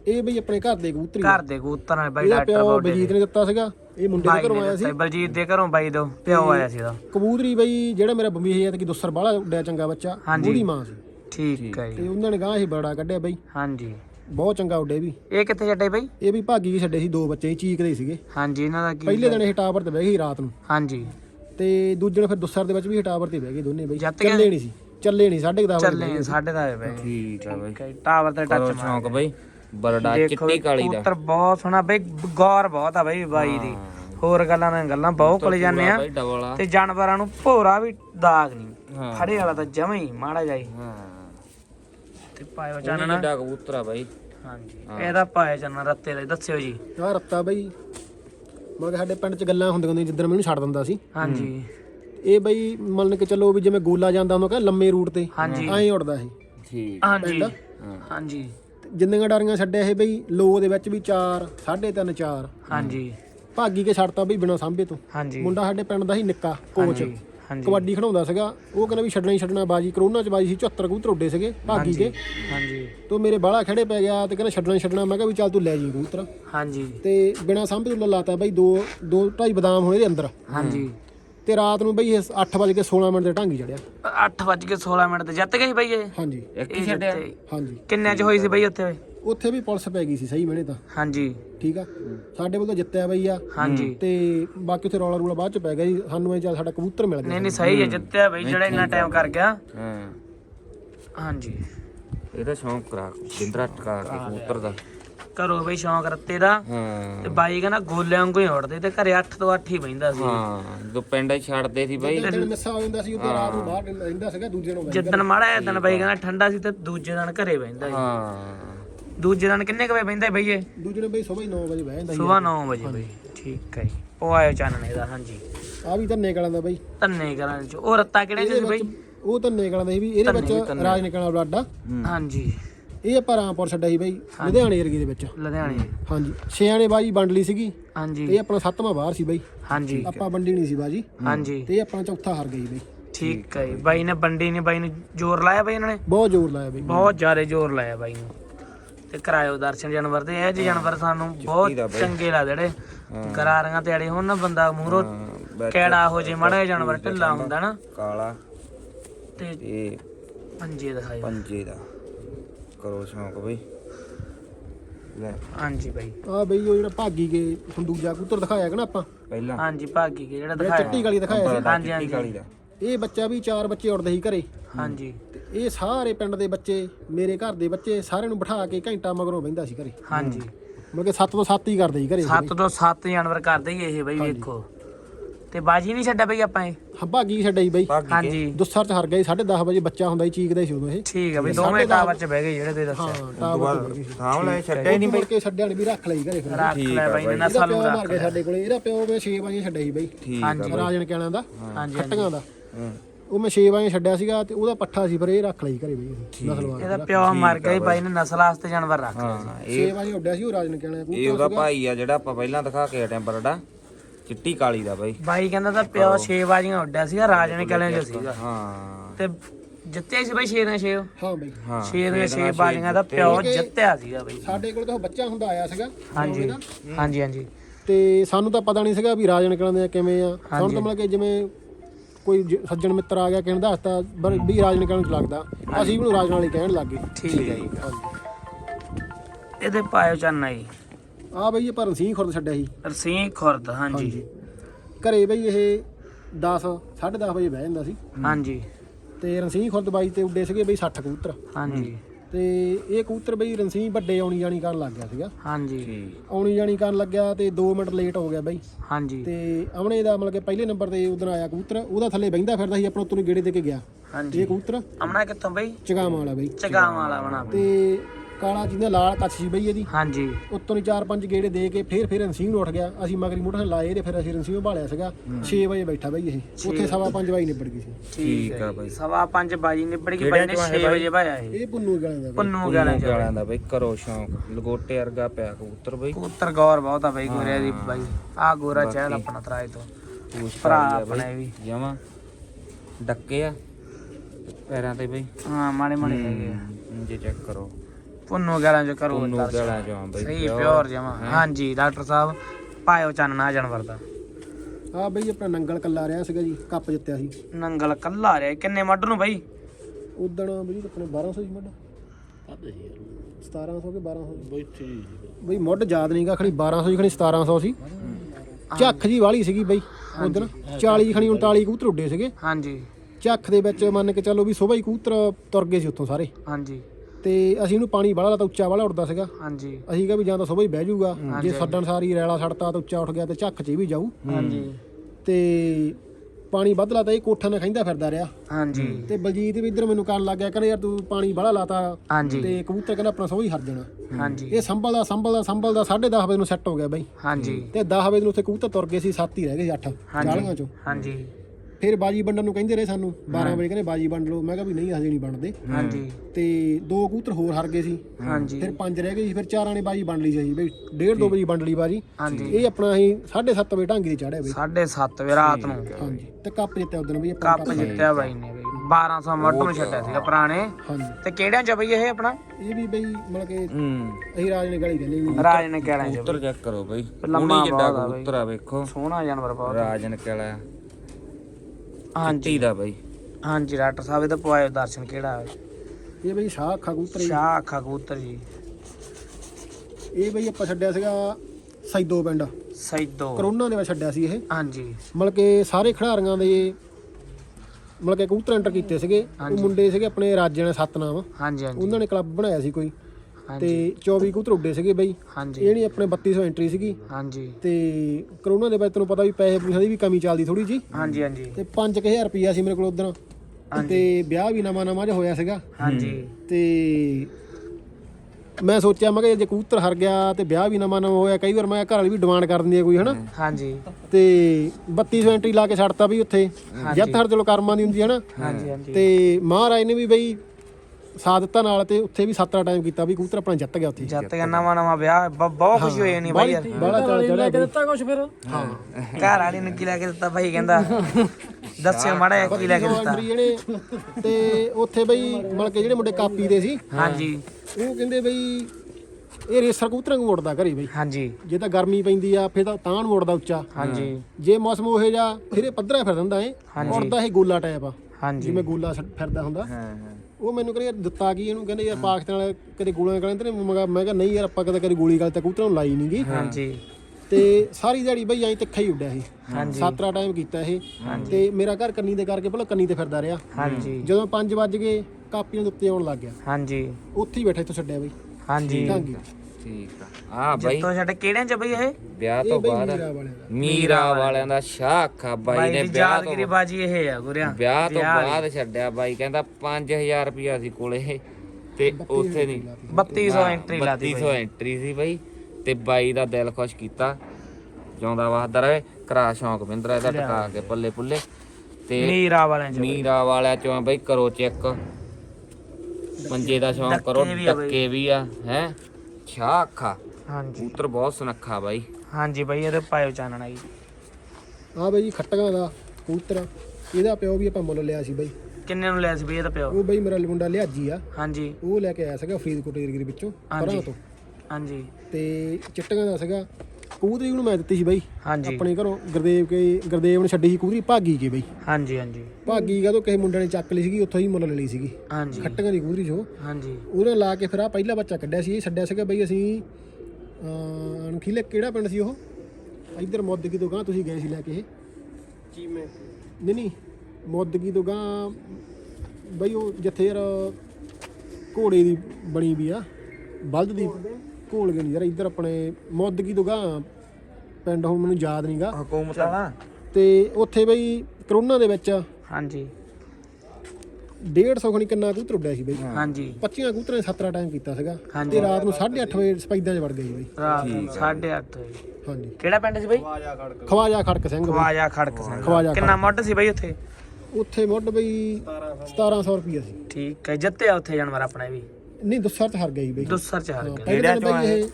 ਇਹ ਬਈ ਆਪਣੇ ਘਰ ਦੇ ਕਬੂਤਰੀ ਘਰ ਦੇ ਕਬੂਤਰ ਨੇ ਬਾਈ ਇਹਦਾ ਡਾਕਟਰ ਪਿਓ ਬੋਡੇ ਬਲਜੀਤ ਨੇ ਦਿੱਤਾ ਸੀਗਾ ਇਹ ਮੁੰਡੇ ਦੇ ਘਰੋਂ ਆਇਆ ਸੀ। ਬਲਜੀਤ ਦੇ ਘਰੋਂ ਬਾਈ ਦੋ ਪਿਓ ਆਇਆ ਸੀ ਇਹਦਾ। ਕਬੂਤਰੀ ਬਈ ਜਿਹੜਾ ਮੇਰਾ ਬੰਬੀ ਹੈ ਤੇ ਕਿ ਦੁੱਸਰ ਬਾਹਲਾ ਉੱਡਿਆ ਚੰਗਾ ਬੱਚਾ ਹਾਂਜੀ। ਉਹਦੀ ਮਾਂ ਸੀ। ਠੀਕ ਹੈ ਜੀ। ਤੇ ਉਹਨਾਂ ਨੇ ਗਾਂ ਇਹ ਬੜਾ ਕੱਢਿਆ ਬਈ। ਹਾਂਜੀ। ਬਹੁਤ ਚੰਗਾ ਉੱਡੇ ਵੀ। ਇਹ ਕਿੱਥੇ ਛੱਡੇ ਬਾਈ? ਇਹ ਵੀ ਭਾਗੀ ਕੇ ਛੱਡੇ ਸੀ ਦੋ ਬੱਚੇ ਚੀਕਦੇ ਸੀਗੇ। ਹਾਂਜੀ ਇਹਨਾਂ ਦਾ ਕੀ ਪਹਿਲੇ ਦਿਨ ਇਹ ਟਾਵਰ ਤੇ ਬਹਿ ਗਏ ਸੀ ਰਾਤ ਨੂੰ। ਹਾਂਜੀ। ਤੇ ਦੂਜੇ ਦਿਨ ਫਿਰ ਦੁੱਸਰ ਦੇ ਵਿੱਚ ਵੀ ਇਹ ਟਾਵਰ ਤੇ ਬਹਿ ਗਏ ਦੋਨੇ ਬਈ। ਗਏ? ਚੱਲੇ ਨਹੀਂ ਸੀ ਚੱਲੇ ਨਹੀਂ ਸਾਢੇ ਕੁ ਦਸ ਵਜੇ ਚੱਲੇ ਸਾਡੇ ਦਾ ਹੋਏ ਬਾਈ ਠੀਕ ਆ ਬਈ। ਟਾਵਰ ਤੇ ਟੱਚ ਮਾਰ ਸ਼ੌਂਕ ਬਈ। ਬਰੜਾ ਦੇਖੋ ਚਿੱਟੀ ਕਾਲੀ ਦਾ। ਕਬੂਤਰ ਬਹੁਤ ਸੋਹਣਾ ਬਈ ਗੌਰ ਬਹੁਤ ਆ ਬਈ ਬਾਈ ਦੀ। ਹੋਰ ਗੱਲਾਂ ਨਾਲ ਗੱਲਾਂ ਬਹੁਤ ਕੋਲੇ ਜਾਂਦੇ ਆ। ਆ। ਤੇ ਜਾਨਵਰਾਂ ਨੂੰ ਭੋਰਾ ਵੀ ਦਾਗ ਨਹੀਂ ਖੜੇ ਵਾਲਾ ਤਾਂ ਜਮਾ ਹੀ ਮਾੜਾ ਜਾਈ ਹਾਂ। ਤੇ ਪਾਇਓ ਚਾਨਣਾ। ਜਿੱਡਾ ਕਬੂਤਰ ਆ ਬਈ। ਹਾਂਜੀ। ਇਹਦਾ ਪਾਇਓ ਚਾਨਣਾ ਰੱਤੇ ਦਾ ਦੱਸਿਓ ਜੀ। ਆਹ ਰੱਤਾ ਬਈ। ਮਤਲਬ ਸਾਡੇ ਪਿੰਡ 'ਚ ਗੱਲਾਂ ਹੁੰਦੀਆਂ ਹੁੰਦੀਆਂ ਜਿੱਦਣ ਮੈਨੂੰ ਛੱਡ ਦਿੰਦਾ ਸੀ। ਹਾਂਜੀ। ਇਹ ਬਈ ਮੰਨ ਕੇ ਚੱਲੋ ਵੀ ਜਿਵੇਂ ਗੋਲਾ ਜਾਂਦਾ ਹੁੰਦਾ ਕਹਿੰਦਾ ਲੰਮੇ ਰੂਟ ਤੇ। ਹਾਂਜੀ। ਐਂ ਉੱਡਦਾ ਇਹ। ਠੀਕ। ਹਾਂਜੀ। ਹਾਂਜੀ। ਤੇ ਜਿੰਨੀਆਂ ਡਾਰੀਆਂ ਛੱਡਿਆ ਇਹ ਬਈ ਲੋ ਦੇ ਵਿੱਚ ਵੀ 4 3.5 4 ਹਾਂਜੀ। ਭਾਗੀ ਕੇ ਛੱਡਤਾ ਬਈ ਬਿਨਾ ਸਾਂਭੇ ਤੋਂ। ਹਾਂਜੀ। ਮੁੰਡਾ ਸਾਡੇ ਪਿੰਡ ਦਾ ਹੀ ਨਿੱਕਾ ਕੋਚ। ਕਬੱਡੀ ਖਿਡਾਉਂਦਾ ਸੀਗਾ। ਉਹ ਕਹਿੰਦਾ ਵੀ ਛੱਡਣਾ ਹੀ ਛੱਡਣਾ ਬਾਜੀ ਕਰੋਨਾ ਚ ਬਾਜੀ ਸੀ 74 ਕਬੂਤਰ ਉੱਡੇ ਸੀਗੇ ਭਾਗੀ ਕੇ। ਹਾਂਜੀ। ਤੋਂ ਮੇਰੇ ਬਾਲਾ ਖੜੇ ਪੈ ਗਿਆ ਤੇ ਕਹਿੰਦਾ ਛੱਡਣਾ ਹੀ ਛੱਡਣਾ। ਮੈਂ ਕਿਹਾ ਵੀ ਚੱਲ ਤੂੰ ਲੈ ਜੀ ਕਬੂਤਰ। ਹਾਂਜੀ। ਤੇ ਬਿਨਾ ਸਾਂਭੇ ਤੋਂ ਲਾਤਾ ਬਈ ਦੋ ਦੋ ਢਾਈ ਬਦਾਮ ਹੋਏ ਦੇ ਅੰਦਰ। ਹਾਂਜੀ। ਤੇ ਰਾਤ ਨੂੰ ਬਈ ਇਹ 8 ਵਜੇ ਕੇ 16 ਮਿੰਟ ਦੇ ਢਾਂਗੀ ਚੜਿਆ। 8 ਵੱਜ ਕੇ 16 ਮਿੰਟ ਤੇ ਜਿੱਤ ਗਏ ਸੀ ਬਈ ਇਹ? ਹਾਂਜੀ। ਇੱਕ ਹੀ ਛੱਡਿਆ। ਹਾਂਜੀ। ਕਿੰਨਿਆਂ ਚ ਹੋਈ ਸੀ ਬਈ ਉੱਥੇ? ਉੱਥੇ ਵੀ ਪੁਲਿਸ ਪੈ ਗਈ ਸੀ ਸਹੀ ਮਹੀਨੇ ਤਾਂ। ਹਾਂਜੀ। ਠੀਕ ਆ? ਸਾਡੇ ਵੱਲੋਂ ਜਿੱਤਿਆ ਬਈ ਆ। ਹਾਂਜੀ। ਤੇ ਬਾਕੀ ਉੱਥੇ ਰੌਲਾ ਰੂਲਾ ਬਾਅਦ ਚ ਪੈ ਗਿਆ ਜੀ। ਸਾਨੂੰ ਇਹ ਚੱਲ ਸਾਡਾ ਕਬੂਤਰ ਮਿਲ ਨਹੀਂ ਗਿਆ ਨਹੀਂ ਸਹੀ ਹੈ ਜਿੱਤਿਆ ਬਈ ਜਿਹੜਾ ਇੰਨਾ ਟਾਈਮ ਕਰ ਗਿਆ। ਹਾਂ। ਹਾਂਜੀ। ਇਹਦਾ ਸ਼ੌਂਕ ਕਰਾ ਬਿੰਦਰਾ ਟਕਾ ਕੇ ਕਬੂਤਰ ਦਾ। ਕਰੋ ਬਈ ਸ਼ੌਂਕ ਰੱਤੇ ਦਾ। ਤੇ ਬਾਈ ਕਹਿੰਦਾ ਗੋਲਿਆਂ ਵਾਂਗੂ ਹੀ ਉੜਦੇ ਤੇ ਘਰੇ 8 ਤੋਂ 8 ਹੀ ਬੈਂਦਾ ਸੀ। ਹਾਂ ਦੋ ਪਿੰਡ ਹੀ ਛੱਡਦੇ ਸੀ ਬਈ। ਦਿਨ ਮਿੱਸਾ ਹੋ ਜਾਂਦਾ ਸੀ ਉਹ ਰਾਤ ਨੂੰ ਬਾਹਰ ਰਹਿੰਦਾ ਸੀਗਾ ਦੂਜੇ ਨੂੰ ਜਿੱਦਣ ਮਾੜਾ ਜਿਹਾ ਦਿਨ ਬਾਈ ਕਹਿੰਦਾ ਠੰਡਾ ਸੀ ਤੇ ਦੂਜੇ ਦਿਨ ਘਰੇ ਬੈਂਦਾ ਸੀ। ਹਾਂ। ਦੂਜੇ ਦਿਨ ਕਿੰਨੇ ਕੁ ਵਜੇ ਬੈਂਦਾ ਬਈ ਇਹ? ਦੂਜੇ ਨੂੰ ਬਈ ਸਵੇਰ 9 ਵਜੇ ਬਹਿ ਜਾਂਦਾ ਸੀ। ਸਵੇਰ 9 ਵਜੇ ਬਈ ਠੀਕ ਹੈ ਜੀ। ਉਹ ਆਇਓ ਚਾਨਣੇ ਦਾ ਹਾਂਜੀ। ਆ ਵੀ ਧੰਨੇ ਕਲਾਂ ਦਾ ਬਾਈ। ਧੰਨੇ ਕਰਾਂ ਚ ਉਹ ਰੱਤਾ ਕਿਹੜੇ ਚ ਸੀ ਬਈ? ਉਹ ਧੰਨੇ ਕਲਾਂ ਦਾ ਸੀ ਵੀ ਇਹਦੇ ਵਿੱਚ ਰਾਜ ਨਿਕਲਣਾ ਬਲੱਡ। ਆ ਹਾਂਜੀ। ਇਹ ਆਪਾਂ ਰਾਮਪੁਰ ਛੱਡਿਆ ਸੀ ਬਾਈ ਲੁਧਿਆਣੇ ਏਰੀਏ ਦੇ ਵਿੱਚ। ਲੁਧਿਆਣੇ। ਹਾਂਜੀ ਛਿਆਣੇ ਬਾਜੀ ਵੰਡ ਲਈ ਸੀਗੀ। ਹਾਂਜੀ। ਇਹ ਆਪਣਾ ਸੱਤਵਾਂ ਬਾਹਰ ਸੀ ਬਾਈ। ਹਾਂਜੀ। ਆਪਾਂ ਵੰਡੀ ਨਹੀਂ ਸੀ ਬਾਜੀ। ਹਾਂਜੀ। ਤੇ ਇਹ ਆਪਣਾ ਚੌਥਾ ਹਾਰ ਗਈ ਬਾਈ। ਠੀਕ ਹੈ ਬਾਈ ਨੇ ਬੰਡੀ ਨੇ ਬਾਈ ਨੂੰ ਜ਼ੋਰ ਲਾਇਆ ਬਾਈ ਇਹਨਾਂ ਨੇ? ਬਹੁਤ ਜ਼ੋਰ ਲਾਇਆ ਬਾਈ। ਬਹੁਤ ਜ਼ਿਆਦਾ ਜ਼ੋਰ ਲਾਇਆ ਬਾਈ ਨੂੰ। ਤੇ ਕਰਾਇਓ ਦਰਸ਼ਨ ਜਾਨਵਰ ਦੇ। ਇਹ ਜਿਹੇ ਜਾਨਵਰ ਸਾਨੂੰ ਬਹੁਤ ਦਾ। ਚੰਗੇ ਲੱਗਦੇ ਜਿਹੜੇ ਗਰਾਰੀਆਂ ਤੇ ਅੜੇ ਹੋਣ ਨਾ ਬੰਦਾ ਮੂਹਰੋਂ ਕਿਹੜਾ ਹੋ ਜੇ ਮਾੜਾ ਜਾਨਵਰ ਢਿੱਲਾ ਹੁੰਦਾ ਨਾ। ਕਾਲਾ। ਤੇ ਤੇ ਪੰਜੇ ਦਿਖਾਇਓ। ਪੰਜੇ ਦਾ। ਕਰੋ ਸ਼ੌਂਕ ਬਈ। ਲੈ। ਹਾਂਜੀ ਬਾਈ। ਆ ਬਈ ਉਹ ਜਿਹੜਾ ਭਾਗੀ ਕੇ ਤੁਹਾਨੂੰ ਦੂਜਾ ਕਬੂਤਰ ਦਿਖਾਇਆ ਕਿ ਨਾ ਆਪਾਂ? ਪਹਿਲਾਂ। ਹਾਂਜੀ ਭਾਗੀ ਕੇ ਜਿਹੜਾ ਜਿਹੜਾ ਦਿਖਾਇਆ। ਚਿੱਟੀ ਗਲੀ ਦਿਖਾਇਆ ਸੀ। ਹਾਂਜੀ, ਚਿੱਟੀ ਹਾਂਜੀ। ਕਾਲੀ ਦਾ। ਇਹ ਬੱਚਾ ਵੀ ਚਾਰ ਬੱਚੇ ਉੜਦੇ ਸੀ ਘਰੇ। ਹਾਂਜੀ। ਤੇ ਇਹ ਸਾਰੇ ਪਿੰਡ ਦੇ ਬੱਚੇ ਮੇਰੇ ਘਰ ਦੇ ਬੱਚੇ ਸਾਰਿਆਂ ਨੂੰ ਬਿਠਾ ਕੇ ਘੰਟਾ ਮਗਰੋਂ ਬਹਿੰਦਾ ਸੀ ਘਰੇ। ਹਾਂਜੀ। ਮਤਲਬ ਕਿ 7 ਤੋਂ 7 ਹੀ ਕਰਦੇ ਸੀ ਘਰੇ ਸੱਤ ਤੋਂ ਸੱਤ ਜਾਨਵਰ ਕਰਦੇ ਹੀ ਇਹ ਬਾਈ ਵੇਖੋ। ਤੇ ਬਾਜੀ ਨਹੀਂ ਛੱਡਿਆ ਬਈ ਆਪਾਂ ਇਹ? ਹਾਂ ਭਾਗੀ ਛੱਡਿਆ ਸੀ ਬਈ। ਭਾਗੀ ਕੇ। ਹਾਂਜੀ ਦੁੱਸਰ ਚ ਹਰ ਗਏ 10:30 ਵਜੇ ਬੱਚਾ ਹੁੰਦਾ ਸੀ ਚੀਕਦਾ ਸੀ ਉਦੋਂ ਇਹ। ਠੀਕ ਹੈ ਬਈ ਦੋਵੇਂ ਟਾਵਰ ਚ ਬਹਿ ਗਏ ਜਿਹੜੇ ਤੇ ਦੱਸਿਆ। ਹਾਂ ਬਾਅਦ ਥਾਮ ਲੈ ਛੱਡਿਆ ਹੀ ਨਹੀਂ ਕੇ ਛੱਡਿਆ ਨੀ ਵੀ ਰੱਖ ਲਈ ਘਰੇ ਫਿਰ। ਰੱਖ ਲੈ ਬਾਈ ਨੇ ਨੂੰ ਮਰ ਰੱਖ ਗਿਆ ਸਾਡੇ ਕੋਲੇ ਇਹਦਾ ਪਿਓ ਮੈਂ 6 ਵਜੇ ਛੱਡਿਆ ਸੀ ਬਈ। ਹਾਂਜੀ। ਰਾਜਨ ਕਹਿਣਾ ਦਾ। ਹਾਂਜੀ ਖੱਟੀਆਂ ਦਾ। ਉਹ ਮੈਂ 6 ਵਜੇ ਛੱਡਿਆ ਸੀਗਾ ਤੇ ਉਹਦਾ ਪੱਠਾ ਸੀ ਫਿਰ ਇਹ ਰੱਖ ਲਈ ਘਰੇ ਬਈ। ਇਹਦਾ ਪਿਓ ਮਰ ਗਿਆ ਬਾਈ। ਨੇ ਨਸਲ ਵਾਸਤੇ ਜਾਨਵਰ ਰੱਖ ਲਿਆ ਸੀ ਹਾਂ 6 ਇਹ ਵਜੇ ਉੱਡਿਆ ਸੀ ਉਹ ਰਾਜਨ ਕਹਿਣਾ ਇਹ ਉਹਦਾ ਭਾਈ ਆ ਜਿਹੜਾ ਆਪਾਂ ਪਹਿਲਾਂ ਦਿਖਾ ਕੇ ਹਟਿਆ ਬਰੜਾ ਚਿੱਟੀ ਕਾਲੀ ਦਾ ਬਾਈ। ਬਾਈ ਕਹਿੰਦਾ ਤਾਂ ਪਿਓ 6 ਬਾਜੀਆਂ ਉੱਡਿਆ ਸੀਗਾ ਰਾਜ ਨੇ ਕਲਿਆਂ ਚ ਸੀਗਾ ਹਾਂ। ਤੇ ਜਿੱਤਿਆ ਸੀ ਬਾਈ 6 ਨੇ 6 ਹਾਂ ਬਈ। ਹਾਂ 6 ਦੇ 6 ਬਾਜੀਆਂ ਦਾ ਪਿਓ ਜਿੱਤਿਆ ਸੀਗਾ ਬਾਈ। ਸਾਡੇ ਕੋਲ ਤਾਂ ਉਹ ਬੱਚਾ ਹੁੰਦਾ ਆਇਆ ਸੀਗਾ ਹਾਂਜੀ ਹਾਂਜੀ ਹਾਂਜੀ। ਤੇ ਸਾਨੂੰ ਤਾਂ ਪਤਾ ਨਹੀਂ ਸੀਗਾ ਵੀ ਰਾਜਨ ਕਹਿਣਾ ਦੇ ਕਿਵੇਂ ਆ। ਸਾਨੂੰ ਤਾਂ ਮਤਲਬ ਕਿ ਜਿਵੇਂ ਕੋਈ ਸੱਜਣ ਮਿੱਤਰ ਆ ਗਿਆ ਕਹਿਣ ਦੱਸਤਾ ਵੀ ਰਾਜਨ ਕਹਿਣ ਚ ਲੱਗਦਾ। ਅਸੀਂ ਵੀ ਉਹਨੂੰ ਰਾਜਨ ਵਾਲੀ ਕਹਿਣ ਲੱਗ ਗਏ। ਠੀਕ ਹੈ ਜੀ। ਇਹਦੇ ਪਾਇਓ ਚੰਨਾ ਜੀ। ਆ ਬਈ ਇਹ ਪਰ ਸਿੰਘ ਖੁਰਦ ਛੱਡਿਆ ਸੀ। ਰਸੀਂ ਖੁਰਦ ਹਾਂਜੀ। ਘਰੇ ਬਈ ਇਹ 10 10:30 ਵਜੇ ਬਹਿ ਜਾਂਦਾ ਸੀ। ਹਾਂਜੀ। ਤੇ ਰਣਸੀਂਹ ਖੁਰਦ ਬਾਈ ਤੇ ਉੱਡੇ ਸੀਗੇ ਬਈ 60 ਕਬੂਤਰ। ਹਾਂਜੀ। ਤੇ ਇਹ ਕਬੂਤਰ ਬਈ ਰਣਸੀਂਹ ਵੱਡੇ ਆਉਣੀ ਜਾਣੀ ਕਰਨ ਲੱਗ ਗਿਆ ਸੀਗਾ। ਹਾਂਜੀ। ਆਉਣੀ ਜਾਣੀ ਕਰਨ ਲੱਗਿਆ ਤੇ 2 ਮਿੰਟ ਲੇਟ ਹੋ ਗਿਆ ਬਈ। ਹਾਂਜੀ। ਤੇ ਅਮਨੇ ਦਾ ਮਤਲਬ ਕਿ ਪਹਿਲੇ ਨੰਬਰ ਤੇ ਉਦੋਂ ਆਇਆ ਕਬੂਤਰ ਉਹਦਾ ਥੱਲੇ ਬਹਿੰਦਾ ਫਿਰਦਾ ਸੀ ਆਪਣਾ ਉੱਤੋਂ ਗੇੜੇ ਦੇ ਕੇ ਗਿਆ। ਹਾਂਜੀ। ਇਹ ਕਬੂਤਰ ਅਮਨਾ ਕਿੱਥੋਂ ਬਈ? ਚਗਾਵਾਂ ਵਾਲਾ ਬਈ। ਚਗਾਵਾਂ ਵਾਲਾ ਬਣਾ। ਤੇ ਕਾਲਾ ਜਿਹਦਾ ਲਾਲ ਕੱਛ ਸੀ ਬਈ ਇਹਦੀ। ਹਾਂਜੀ। ਉੱਤੋਂ ਨੂੰ ਚਾਰ ਪੰਜ ਗੇੜੇ ਦੇ ਕੇ ਫੇਰ ਫੇਰ ਰਣਸੀਂਹ ਨੂੰ ਉੱਠ ਗਿਆ। ਅਸੀਂ ਮਗਰੀ ਮੋਟਰ ਲਾਏ ਤੇ ਫਿਰ ਅਸੀਂ ਰਣਸੀਂਹ ਨੂੰ ਭਾਲਿਆ ਸੀਗਾ 6 ਵਜੇ ਬੈਠਾ ਬਈ ਇਹ। ਉੱਥੇ ਸਵਾ ਪੰਜ ਵਜੇ ਨਿਬੜ ਗਈ ਸੀ। ਠੀਕ ਆ ਬਾਈ। ਸਵਾ ਪੰਜ ਬਾਜੀ ਨਿਬੜ ਗਈ ਬਾਈ ਨੇ 6 ਵਜੇ ਭਾਇਆ ਇਹ। ਇਹ ਪੁੰਨੂ ਗਲਾਂ ਦਾ ਬਈ। ਪੰਨੂ ਗਾਲਾਂ ਚ ਗਾਲਾਂ ਦਾ ਬਾਈ ਕਰੋ ਸ਼ੌਂਕ। ਲਗੋਟੇ ਵਰਗਾ ਪਿਆ ਕਬੂਤਰ ਬਾਈ। ਕਬੂਤਰ ਗੌਰ ਬਹੁਤ ਆ ਬਾਈ ਗੋਰਿਆ ਦੀ ਬਾਈ। ਆ ਗੋਰਾ ਚਹਿਲ ਆਪਣਾ ਤਰਾਏ ਤੋਂ। ਪੂਛ ਭਰਾ ਆ ਆਪਣੇ ਬਾਈ। ਵੀ। ਜਮਾ। ਡੱਕੇ ਆ। ਪੈਰਾਂ ਤੇ ਬਾਈ। ਹਾਂ ਮਾੜੇ ਮਾੜੇ ਹੈਗੇ ਆ। ਜੇ ਚੈੱਕ ਕਰੋ। ਪੁੰਨੂ ਗਾਲਾਂ ਚ ਕਰੋ ਦਰਸ਼ਨ। ਗਾਲਾਂ ਚੋਂ ਬਾਈ ਸਹੀ ਪਿਓਰ ਜਮਾ। ਹਾਂਜੀ ਡਾਕਟਰ ਸਾਹਿਬ ਪਾਇਓ ਚਾਨਣਾ ਜਾਨਵਰ ਦਾ। ਆ ਬਈ ਆਪਣਾ ਨੰਗਲ ਕੱਲਾ ਰਿਹਾ ਸੀਗਾ ਜੀ ਕੱਪ ਜਿੱਤਿਆ ਸੀ। ਨੰਗਲ ਕੱਲਾ ਰਿਹਾ ਕਿੰਨੇ ਮੱਡ ਨੂੰ ਬਾਈ? ਉਦਣ ਬਈ ਆਪਣੇ 1200 ਸੀ ਮੁੱਢ 1700 ਕਿ 1200 ਬਈ ਮੁੱਢ ਯਾਦ ਨਹੀਂਗਾ ਖਣੀ 1200 ਸੀ ਖਣੀ 1700 ਸੀ ਝੱਖ ਜੀ ਵਾਲੀ ਸੀਗੀ ਬਈ ਉਦਣ। 40 ਖਣੀ 39 ਕਬੂਤਰ ਉੱਡੇ ਸੀਗੇ। ਹਾਂਜੀ। ਝੱਖ ਦੇ ਵਿੱਚ ਮੰਨ ਕੇ ਚੱਲੋ ਵੀ ਸੁਬਾਹ ਹੀ ਕਬੂਤਰ ਤੁਰ ਗਏ ਸੀ ਉੱਥੋਂ ਸਾਰੇ। ਹਾਂਜੀ। ਤੇ ਅਸੀਂ ਇਹਨੂੰ ਪਾਣੀ ਵਾਲਾ ਲਾ ਤਾਂ ਉੱਚਾ ਵਾਲਾ ਉੱਡਦਾ ਸੀਗਾ। ਹਾਂਜੀ। ਅਸੀਂ ਕਿਹਾ ਵੀ ਜਾਂ ਤਾਂ ਸੁਬਾਹ ਹੀ ਬਹਿ ਜਾਊਗਾ। ਜੇ ਛੱਡਣ ਸਾਰੀ ਰੈਲਾ ਛੱਡਤਾ ਤਾਂ ਉੱਚਾ ਉੱਠ ਗਿਆ ਤੇ ਝੱਖ 'ਚ ਵੀ ਜਾਊ। ਹਾਂਜੀ। ਤੇ ਪਾਣੀ ਵੱਧ ਲਾਤਾ ਇਹ ਕੋਠਾ ਨਾਲ ਖੈਂਦਾ ਫਿਰਦਾ ਰਿਹਾ। ਹਾਂਜੀ। ਤੇ ਬਲਜੀਤ ਵੀ ਇੱਧਰ ਮੈਨੂੰ ਕਰਨ ਲੱਗ ਗਿਆ ਕਹਿੰਦਾ ਯਾਰ ਤੂੰ ਪਾਣੀ ਬਾਹਲਾ ਲਾਤਾ। ਹਾਂਜੀ। ਤੇ ਕਬੂਤਰ ਕਹਿੰਦਾ ਆਪਣਾ ਸੋਹ ਹਰ ਜਾਣਾ। ਹਾਂਜੀ। ਇਹ ਸੰਭਲਦਾ ਸੰਭਲਦਾ ਸੰਭਲਦਾ 10:30 ਵਜੇ ਨੂੰ ਸੈੱਟ ਹੋ ਗਿਆ ਬਾਈ। ਹਾਂਜੀ। ਤੇ 10 ਵਜੇ ਨੂੰ ਉੱਥੇ ਕਬੂਤਰ ਤੁਰ ਗਏ ਸੀ 7 ਹੀ ਰਹਿ ਗਏ ਸੀ 8 ਜਾਲੀਆਂ ਚੋਂ। ਹਾਂਜੀ। ਫਿਰ ਬਾਜੀ ਵੰਡਣ ਨੂੰ ਕਹਿੰਦੇ ਰਹੇ ਸਾਨੂੰ 12 ਵਜੇ ਕਹਿੰਦੇ ਬਾਜੀ ਵੰਡ ਲਓ। ਮੈਂ ਕਿਹਾ ਵੀ ਨਹੀਂ ਹਜੇ ਨਹੀਂ ਬਣਦੇ ਹਾਂਜੀ। ਤੇ ਦੋ ਕਬੂਤਰ ਹੋਰ ਹਰ ਗਏ ਸੀ। ਹਾਂਜੀ। ਫਿਰ ਪੰਜ ਰਹਿ ਗਏ ਸੀ ਫਿਰ ਚਾਰਾਂ ਨੇ ਬਾਜੀ ਵੰਡ ਲਈ ਸੀ ਬਈ 1:30 2 ਵਜੇ ਵੰਡ ਲਈ ਬਾਜੀ। ਇਹ ਆਪਣਾ ਅਸੀਂ 7:30 ਵਜੇ ਢਾਂਗੀ ਤੇ ਚੜਿਆ ਬਈ। 7:30 ਵਜੇ ਰਾਤ ਨੂੰ। ਹਾਂਜੀ। ਤੇ ਕੱਪ ਜਿੱਤਿਆ ਉਦੋਂ ਬਈ ਆਪਾਂ ਕੱਪ ਜਿੱਤਿਆ ਬਾਈ ਨੇ ਬਈ। 1200 ਮੱਟ ਨੂੰ ਛੱਡਿਆ ਸੀਗਾ ਪੁਰਾਣੇ। ਹਾਂਜੀ। ਤੇ ਕਿਹੜਿਆਂ ਚ ਬਈ ਇਹ ਆਪਣਾ? ਇਹ ਵੀ ਬਈ ਮਤਲਬ ਕਿ ਹੂੰ। ਅਸੀਂ ਰਾਜ ਨੇ ਗਲੀ ਕਹਿੰਦੇ ਵੀ। ਰਾਜ ਨੇ ਚ ਕਬੂਤਰ ਚੈੱਕ ਕਰੋ ਬਾਈ। ਲੰਮਾ ਜਿੱਡਾ ਬਹੁਤ ਆ ਵੇਖੋ। ਸੋਹਣਾ ਜਾਨਵਰ ਬਹੁਤ ਰਾਜਨ ਕਿਹੜਾ ਹਾਂਜੀ। ਦਾ ਬਾਈ। ਹਾਂਜੀ ਡਾਕਟਰ ਸਾਹਿਬ ਇਹਦਾ ਪਵਾਇਓ ਦਰਸ਼ਨ ਕਿਹੜਾ ਹੈ? ਇਹ ਬਈ ਸ਼ਾਹ ਅੱਖਾਂ ਕਬੂਤਰ ਜੀ। ਸ਼ਾਹ ਅੱਖਾਂ ਕਬੂਤਰ ਜੀ। ਇਹ ਬਈ ਆਪਾਂ ਛੱਡਿਆ ਸੀਗਾ ਸੈਦੋ ਪਿੰਡ। ਸੈਦੋ। ਕਰੋਨਾ ਦੇ ਵਿੱਚ ਛੱਡਿਆ ਸੀ ਇਹ। ਹਾਂਜੀ। ਮਤਲਬ ਕਿ ਸਾਰੇ ਖਿਡਾਰੀਆਂ ਦੇ ਮਤਲਬ ਕਿ ਕਬੂਤਰ ਐਂਟਰ ਕੀਤੇ ਸੀਗੇ। ਉਹ। ਮੁੰਡੇ ਸੀਗੇ ਆਪਣੇ ਰਾਜੇ ਨੇ ਸਤਨਾਮ ਹਾਂਜੀ ਹਾਂਜੀ। ਉਹਨਾਂ ਨੇ ਕਲੱਬ ਬਣਾਇਆ ਸੀ ਕੋਈ। ਤੇ ਹਾਂਜੀ 24 ਕਬੂਤਰ ਉੱਡੇ ਸੀਗੇ ਬਈ। ਇਹ ਨਹੀਂ ਆਪਣੇ 3200 ਐਂਟਰੀ ਸੀਗੀ। ਹਾਂਜੀ। ਤੇ ਕਰੋਨਾ ਦੇ ਵਿੱਚ ਤੈਨੂੰ ਪਤਾ ਵੀ ਪੈਸੇ ਪੂਸਿਆਂ ਦੀ ਵੀ ਕਮੀ ਚੱਲਦੀ ਥੋੜੀ ਜੀ ਹਾਂਜੀ ਹਾਂਜੀ। ਤੇ 5000 ਰੁਪਈਆ ਸੀ ਮੇਰੇ ਕੋਲ ਉਦੋਂ ਤੇ ਵਿਆਹ ਵੀ ਨਵਾਂ ਨਵਾਂ ਜਿਹਾ ਹੋਇਆ ਸੀਗਾ। ਹਾਂਜੀ। ਤੇ ਮੈਂ ਸੋਚਿਆ ਮੈਂ ਕਿਹਾ ਜੇ ਕਬੂਤਰ ਹਰ ਗਿਆ ਤੇ ਵਿਆਹ ਵੀ ਨਵਾਂ ਨਵਾਂ ਹੋਇਆ ਕਈ ਵਾਰ ਮੈਂ ਘਰ ਵਾਲੀ ਵੀ ਡਿਮਾਂਡ ਕਰ ਦਿੰਦੀ ਹੈ ਕੋਈ ਹਨਾ? ਹਾਂਜੀ। ਤੇ 3200 ਐਂਟਰੀ ਲਾ ਕੇ ਛੱਡਤਾ ਵੀ ਉੱਥੇ। ਜਿੱਤ ਹਰ ਚਲੋ ਕਰਮਾਂ ਦੀ ਹੁੰਦੀ ਹੈ ਨਾ ਹਾਂਜੀ ਹਾਂਜੀ। ਤੇ ਮਹਾਰਾਜ ਨੇ ਵੀ ਬਈ ਸਾਥ ਦਿੱਤਾ ਨਾਲ ਤੇ ਉੱਥੇ ਵੀ ਸੱਤਰਾ ਟਾਈਮ ਕੀਤਾ ਵੀ ਕਬੂਤਰ ਆਪਣਾ ਜਿੱਤ ਗਿਆ ਉੱਥੇ। ਜਦ ਤੱਕ ਨਵਾਂ ਨਵਾਂ ਵਿਆਹ ਬ- ਬਹੁਤ ਖੁਸ਼ੀ ਹੋਈ ਨਹੀਂ ਬਾਈ ਯਾਰ ਬਾਲਾ ਚੱਲ ਚੜਿਆ ਦਿੱਤਾ ਕੁਛ ਫਿਰ? ਹਾਂ। ਘਰ ਵਾਲੀ ਨੂੰ ਕੀ ਲੈ ਕੇ ਦਿੱਤਾ ਭਾਈ ਕਹਿੰਦਾ? ਦੱਸਿਓ ਮਾੜਾ ਜਿਹਾ ਕੀ ਲੈ ਕੇ ਦਿੱਤਾ। ਐਂਟਰੀ ਜਿਹੜੇ ਤੇ ਉੱਥੇ ਬਈ ਮਤਲਬ ਕਿ ਜਿਹੜੇ ਮੁੰਡੇ ਕਾਪੀ ਦੇ ਸੀ ਹਾਂਜੀ। ਉਹ ਕਹਿੰਦੇ ਬਈ ਇਹ ਰੇਸਰ ਕਬੂਤਰਾਂ ਨੂੰ ਉੜਦਾ ਘਰੇ ਬਈ। ਹਾਂਜੀ। ਜੇ ਤਾਂ ਗਰਮੀ ਪੈਂਦੀ ਆ ਫਿਰ ਤਾਂ ਤਾਂ ਨੂੰ ਉੜਦਾ ਉੱਚਾ। ਹਾਂਜੀ। ਜੇ ਮੌਸਮ ਉਹੇ ਜਾ ਫਿਰ ਇਹ ਪੱਧਰਾ ਫਿਰ ਦਿੰਦਾ ਏ ਉੜਦਾ ਇਹ ਗੋਲਾ ਟਾਈਪ ਆ। ਹਾਂਜੀ। ਜਿਵੇਂ ਗੋਲਾ ਫਿਰਦਾ ਹੁੰਦਾ। ਹਾਂ ਹਾਂ। ਉਹ ਮੈਨੂੰ ਕਹਿੰਦੇ ਯਾਰ ਦਿੱਤਾ ਕੀ ਇਹਨੂੰ? ਕਹਿੰਦੇ ਯਾਰ ਪਾਕਿਸਤਾਨ ਵਾਲੇ ਕਦੇ ਗੋਲੀਆਂ ਗਾਲਾਂ ਤੇ ਨਹੀਂ? ਮੈਂ ਕਿਹਾ- ਮੈਂ ਕਿਹਾ ਨਹੀਂ ਯਾਰ ਆਪਾਂ ਕਦੇ ਕਦੇ ਗੋਲੀ ਗੱਲ ਤਾਂ ਕਬੂਤਰਾਂ ਨੂੰ ਲਾਈ ਨਹੀਂਗੀ ਹਾਂਜੀ। ਤੇ ਸਾਰੀ ਦਿਹਾੜੀ ਬਈ ਐਂ ਤਿੱਖਾ ਹੀ ਉੱਡਿਆ ਇਹ ਹਾਂਜੀ। ਸਾਤਰਾ ਟਾਈਮ ਕੀਤਾ ਇਹ। ਤੇ ਮੇਰਾ ਘਰ ਕੰਨੀ ਦੇ ਕਰਕੇ ਪਹਿਲਾਂ ਕੰਨੀ ਤੇ ਫਿਰਦਾ ਰਿਹਾ। ਹਾਂਜੀ। ਜਦੋਂ 5 ਵੱਜ ਗਏ ਕਾਪੀਆਂ ਦੇ ਉੱਤੇ ਆਉਣ ਲੱਗ ਗਿਆ। ਹਾਂਜੀ। ਉੱਥੇ ਹੀ ਬੈਠਾ ਇੱਥੋਂ ਛੱਡਿਆ ਬਈ। ਹਾਂਜੀ। ਢਾਂਗੀ ਠੀਕ ਆ। ਆ ਬਾਈ। ਜਿੱਤੋਂ ਛੱਡ ਕਿਹੜਿਆਂ ਚ ਬਈ ਇਹ? ਵਿਆਹ ਤੋਂ ਬਾਅਦ ਮੀਰਾ ਵਾਲਿਆਂ ਦਾ। ਸ਼ਾਖਾ ਬਾਈ ਨੇ ਵਿਆਹ ਤੋਂ ਬਾਜੀ ਇਹ ਆ ਗੁਰਿਆ। ਵਿਆਹ ਤੋਂ ਬਾਅਦ ਛੱਡਿਆ ਬਾਈ ਕਹਿੰਦਾ 5000 ਰੁਪਿਆ ਸੀ ਕੋਲੇ ਤੇ ਉੱਥੇ ਨਹੀਂ। 3200 ਐਂਟਰੀ ਲਾਤੀ 3200 ਐਂਟਰੀ ਸੀ ਬਾਈ। ਤੇ ਬਾਈ ਦਾ ਦਿਲ ਖੁਸ਼ ਕੀਤਾ। ਜਿਉਂਦਾ ਵਾਹਦਾ ਰਹੇ। ਕਰਾ ਸ਼ੌਂਕ ਬਿੰਦਰਾ ਇਹਦਾ ਟਕਾ ਕੇ ਪੱਲੇ ਪੁੱਲੇ। ਤੇ ਮੀਰਾ ਵਾਲਿਆਂ ਚ ਮੀਰਾ ਵਾਲਿਆਂ ਚੋਂ ਬਾਈ ਕਰੋ ਚੈੱਕ। ਪੰਜੇ ਦਾ ਸ਼ੌਂਕ ਕਰੋ। ਡੱਕੇ ਵੀ ਆ ਹੈ। ਛਾਖਾ ਹਾਂਜੀ। ਕਬੂਤਰ ਬਹੁਤ ਸੁਨੱਖਾ ਬਾਈ। ਹਾਂਜੀ ਬਾਈ ਇਹਦੇ ਪਾਇਓ ਚਾਨਣਾ ਜੀ। ਆ ਬਈ ਜੀ ਖੱਟਕਾਂ ਦਾ ਕਬੂਤਰ ਇਹਦਾ ਪਿਓ ਵੀ ਆਪਾਂ ਮੁੱਲ ਲਿਆ ਸੀ ਬਈ। ਕਿੰਨੇ ਨੂੰ ਲਿਆ ਸੀ ਬਈ ਇਹਦਾ ਪਿਓ? ਉਹ ਬਈ ਮੇਰਾ ਮੁੰਡਾ ਲਿਆਜੀ ਆ। ਹਾਂਜੀ। ਉਹ ਲੈ ਕੇ ਆਇਆ ਸੀਗਾ ਫਰੀਦਕੋਟ ਏਰੀਏ ਵਿੱਚੋਂ ਪਰਾਂ ਤੋਂ। ਹਾਂਜੀ। ਤੇ ਚਿੱਟੀਆਂ ਦਾ ਸੀਗਾ। ਕਬੂਤਰੀ ਉਹਨੂੰ ਮੈਂ ਦਿੱਤੀ ਸੀ ਬਈ। ਹਾਂਜੀ। ਆਪਣੇ ਘਰੋਂ ਗੁਰਦੇਵ ਕੇ ਗੁਰਦੇਵ ਨੇ ਛੱਡੀ ਸੀ ਕਬੂਤਰੀ ਭਾਗੀ ਕੇ ਬਈ। ਹਾਂਜੀ ਹਾਂਜੀ। ਭਾਗੀ ਕਾ ਤੋਂ ਕਿਸੇ ਮੁੰਡੇ ਨੇ ਚੱਕ ਲਈ ਸੀਗੀ ਉੱਥੋਂ ਹੀ ਮੁੱਲ ਲੈ ਲਈ ਸੀਗੀ। ਹਾਂਜੀ। ਖੱਟੀਆਂ ਦੀ ਕਬੂਤਰੀ ਜੋ ਹਾਂਜੀ। ਉਹਨੇ ਲਾ ਕੇ ਫਿਰ ਆ ਪਹਿਲਾ ਬੱਚਾ ਕੱਢਿਆ ਸੀ ਇਹ ਛੱਡਿਆ ਸੀਗਾ ਬਈ ਅਸੀਂ ਅਣਖੀਲੇ ਕਿਹੜਾ ਪਿੰਡ ਸੀ ਉਹ? ਇੱਧਰ ਮੋਦਗੀ ਤੋਂ ਗਾਂ ਤੁਸੀਂ ਗਏ ਸੀ ਲੈ ਕੇ ਇਹ? ਕੀ ਮੈਂ? ਨਹੀਂ ਨਹੀਂ ਮੋਦਗੀ ਤੋਂ ਗਾਂ ਬਈ ਉਹ ਜਿੱਥੇ ਯਾਰ ਘੋੜੇ ਦੀ ਬਣੀ ਵੀ ਆ ਬਲਦ ਦੀ ਘੋਲ ਗਏ ਨਹੀਂ ਯਾਰ ਇੱਧਰ ਆਪਣੇ ਮੋਦਗੀ ਤੋਂ ਗਾਂ ਪਿੰਡ ਹੁਣ ਮੈਨੂੰ ਯਾਦ ਨਹੀਂਗਾ ਹਕੂਮਤ ਵਾਲਾ? ਤੇ ਉੱਥੇ ਬਈ ਕਰੋਨਾ ਦੇ ਵਿੱਚ ਹਾਂਜੀ। 150 ਖਣੀ ਕਿੰਨਾ ਕਬੂਤਰ ਉੱਡਿਆ ਸੀ ਬਈ। ਹਾਂਜੀ। 25 ਕਬੂਤਰਾਂ ਨੇ 17 ਟਾਈਮ ਕੀਤਾ ਸੀਗਾ। ਤੇ ਰਾਤ ਨੂੰ 8:30 ਵਜੇ ਸਪੈਦਾਂ 'ਚ ਵੜ ਗਏ ਬਈ। ਰਾਤ ਨੂੰ 8:30 ਵਜੇ। ਹਾਂਜੀ। ਕਿਹੜਾ ਪਿੰਡ ਸੀ ਬਈ? ਖਵਾਜਾ ਖੜਕ। ਸਿੰਘ। ਖਵਾਜਾ ਖੜਕ ਸਿੰਘ। ਖਵਾਜਾ ਕਿੰਨਾ ਮੁੱਢ ਸੀ ਬਈ ਉੱਥੇ? ਉੱਥੇ ਮੁੱਢ ਬਈ 1700 ਰੁਪਈਆ ਸੀ। ਠੀਕ ਹੈ ਜਿੱਤਿਆ ਉੱਥੇ ਜਾਨਵਰ ਆਪਣਾ ਵੀ। ਨਹੀਂ ਦੁੱਸਰ ਤੇ ਹਰ ਗਈ ਬਈ। ਦੁੱਸਰ ਚ ਹਾਰ ਗਿਆ ਦਿਨ ਬਈ ਇਹ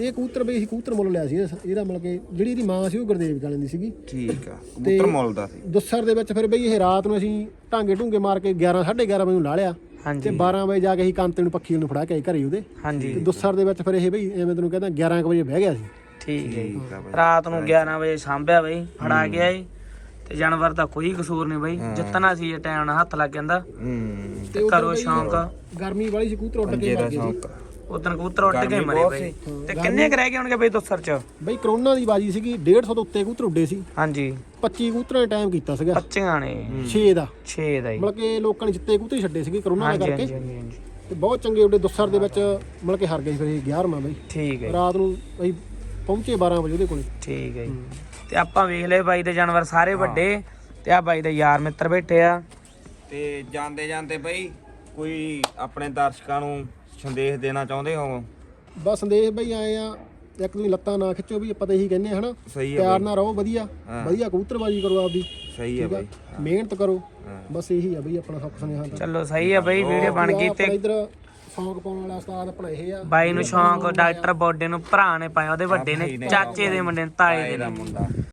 ਇਹ ਕਬੂਤਰ ਬਈ ਅਸੀਂ ਕਬੂਤਰ ਮੁੱਲ ਲਿਆ ਸੀ ਇਹਦਾ ਇਹਦਾ ਮਤਲਬ ਕਿ ਜਿਹੜੀ ਇਹਦੀ ਮਾਂ ਸੀ ਉਹ ਗੁਰਦੇਵ ਕਾਲੇ ਦੀ ਸੀਗੀ। ਠੀਕ ਆ ਕਬੂਤਰ ਮੁੱਲ ਦਾ ਸੀ। ਦੁੱਸਰ ਦੇ ਵਿੱਚ ਫਿਰ ਬਈ ਇਹ ਰਾਤ ਨੂੰ ਅਸੀਂ ਢਾਂਗੇ ਢੂੰਗੇ ਮਾਰ ਕੇ 11 11:30 ਵਜੇ ਨੂੰ ਲਾ ਲਿਆ। ਤੇ ਹਾਂਜੀ 12 ਵਜੇ ਜਾ ਕੇ ਅਸੀਂ ਕਾਂਤੇ ਨੂੰ ਪੱਖੀ ਨੂੰ ਫੜਾ ਕੇ ਆਏ ਘਰੇ ਉਹਦੇ। ਹਾਂਜੀ। ਤੇ ਦੁੱਸਰ ਦੇ ਵਿੱਚ ਫਿਰ ਇਹ ਬਈ ਐਵੇਂ ਤੈਨੂੰ ਕਹਿੰਦਾ 11 ਕੁ ਵਜੇ ਬਹਿ ਗਿਆ ਸੀ। ਠੀਕ ਹੈ ਜੀ। ਰਾਤ ਨੂੰ 11 ਵਜੇ ਸਾਂਭਿਆ ਬਈ ਫੜਾ ਗਿਆ ਏ ਤੇ ਜਾਨਵਰ ਦਾ ਕੋਈ ਕਸੂਰ ਨਹੀਂ ਬਈ ਜਿੱਤਣਾ ਸੀ ਇਹ ਟਾਈਮ ਨਾਲ ਹੱਥ ਲੱਗ ਜਾਂਦਾ। ਹੂੰ। ਤੇ ਕਰੋ ਸ਼ੌਂਕ। ਗਰਮੀ ਵਾਲੀ ਸੀ ਕਬੂਤਰ ਉੱਡ ਕੇ ਮਰ ਗਏ ਸੀ। ਉਦੋਂ ਕਬੂਤਰ ਉੱਡ ਕੇ ਗਰਮੀ ਮਰੇ ਬਈ। ਤੇ ਕਿੰਨੇ ਕੁ ਰਹਿ ਗਏ ਹੋਣਗੇ ਬਈ ਦੁੱਸਰ ਚ? ਬਈ ਕਰੋਨਾ ਦੀ ਬਾਜੀ ਸੀਗੀ 150 ਤੋਂ ਉੱਤੇ ਕਬੂਤਰ ਉੱਡੇ ਸੀ। ਹਾਂਜੀ। 25 ਕਬੂਤਰਾਂ ਨੇ ਟਾਈਮ ਕੀਤਾ ਸੀਗਾ। ਬੱਚਿਆਂ ਨੇ। 6 ਦਾ। 6 ਦਾ ਹੀ। ਮਤਲਬ ਕਿ ਲੋਕਾਂ ਨੇ ਜਿੱਤੇ ਕਬੂਤਰ ਛੱਡੇ ਸੀਗੇ ਕਰੋਨਾ ਦੇ ਕਰਕੇ। ਹਾਂਜੀ ਹਾਂਜੀ ਤੇ ਬਹੁਤ ਚੰਗੇ ਉੱਡੇ ਦੁੱਸਰ ਦੇ ਵਿੱਚ ਮਤਲਬ ਕਿ ਹਰ ਗਏ ਫਿਰ ਇਹ 11ਵਾਂ ਬਈ। ਠੀਕ ਹੈ। ਰਾਤ ਨੂੰ ਅਸੀਂ ਪਹੁੰਚੇ 12 ਵਜੇ ਉਹਦੇ ਕੋਲੇ। ਠੀਕ ਹੈ ਤੇ ਆਪਾਂ ਵੇਖ ਲਏ ਬਾਈ ਦੇ ਜਾਨਵਰ ਸਾਰੇ ਵੱਡੇ ਤੇ ਆ ਬਾਈ ਦੇ ਯਾਰ ਮਿੱਤਰ ਬੈਠੇ ਆ। ਤੇ ਜਾਂਦੇ ਜਾਂਦੇ ਬਈ ਕੋਈ ਆਪਣੇ ਦਰਸ਼ਕਾਂ ਨੂੰ ਸੰਦੇਸ਼ ਦੇਣਾ ਚਾਹੁੰਦੇ ਹੋ? ਬਸ ਸੰਦੇਸ਼ ਬਈ ਆਏ ਆ। ਇੱਕ ਤੁਸੀਂ ਲੱਤਾਂ ਨਾ ਖਿੱਚੋ ਵੀ ਆਪਾਂ ਤਾਂ ਇਹੀ ਕਹਿੰਦੇ ਆ ਹਨਾ। ਸਹੀ ਹੈ ਪਿਆਰ ਨਾਲ ਰਹੋ ਵਧੀਆ। ਵਧੀਆ ਕਬੂਤਰਬਾਜੀ ਕਰੋ ਆਪਦੀ। ਸਹੀ ਆ ਬਈ। ਮਿਹਨਤ ਕਰੋ। ਬਸ ਇਹੀ ਆ ਬਈ ਆਪਣਾ ਸੱਪ ਸੁਨੇਹਾ ਤਾਂ। ਚਲੋ ਸਹੀ ਆ ਬਈ ਵੀਡੀਓ ਬਣ ਗਈ ਤੇ ਇੱਧਰ ਸੌਂਗ ਪਾਉਣ ਵਾਲਾ ਉਸਤਾਦ ਆਪਣਾ ਇਹ ਆ। ਬਾਈ ਨੂੰ ਸ਼ੌਂਕ ਡਾਕਟਰ ਬੋਡੇ ਨੂੰ ਭਰਾ ਨੇ ਪਾਇਆ ਉਹਦੇ ਵੱਡੇ ਨੇ ਚਾਚੇ ਦੇ ਮੁੰਡੇ ਨੇ ਤਾਏ ਦੇ ਮੁੰਡਾ।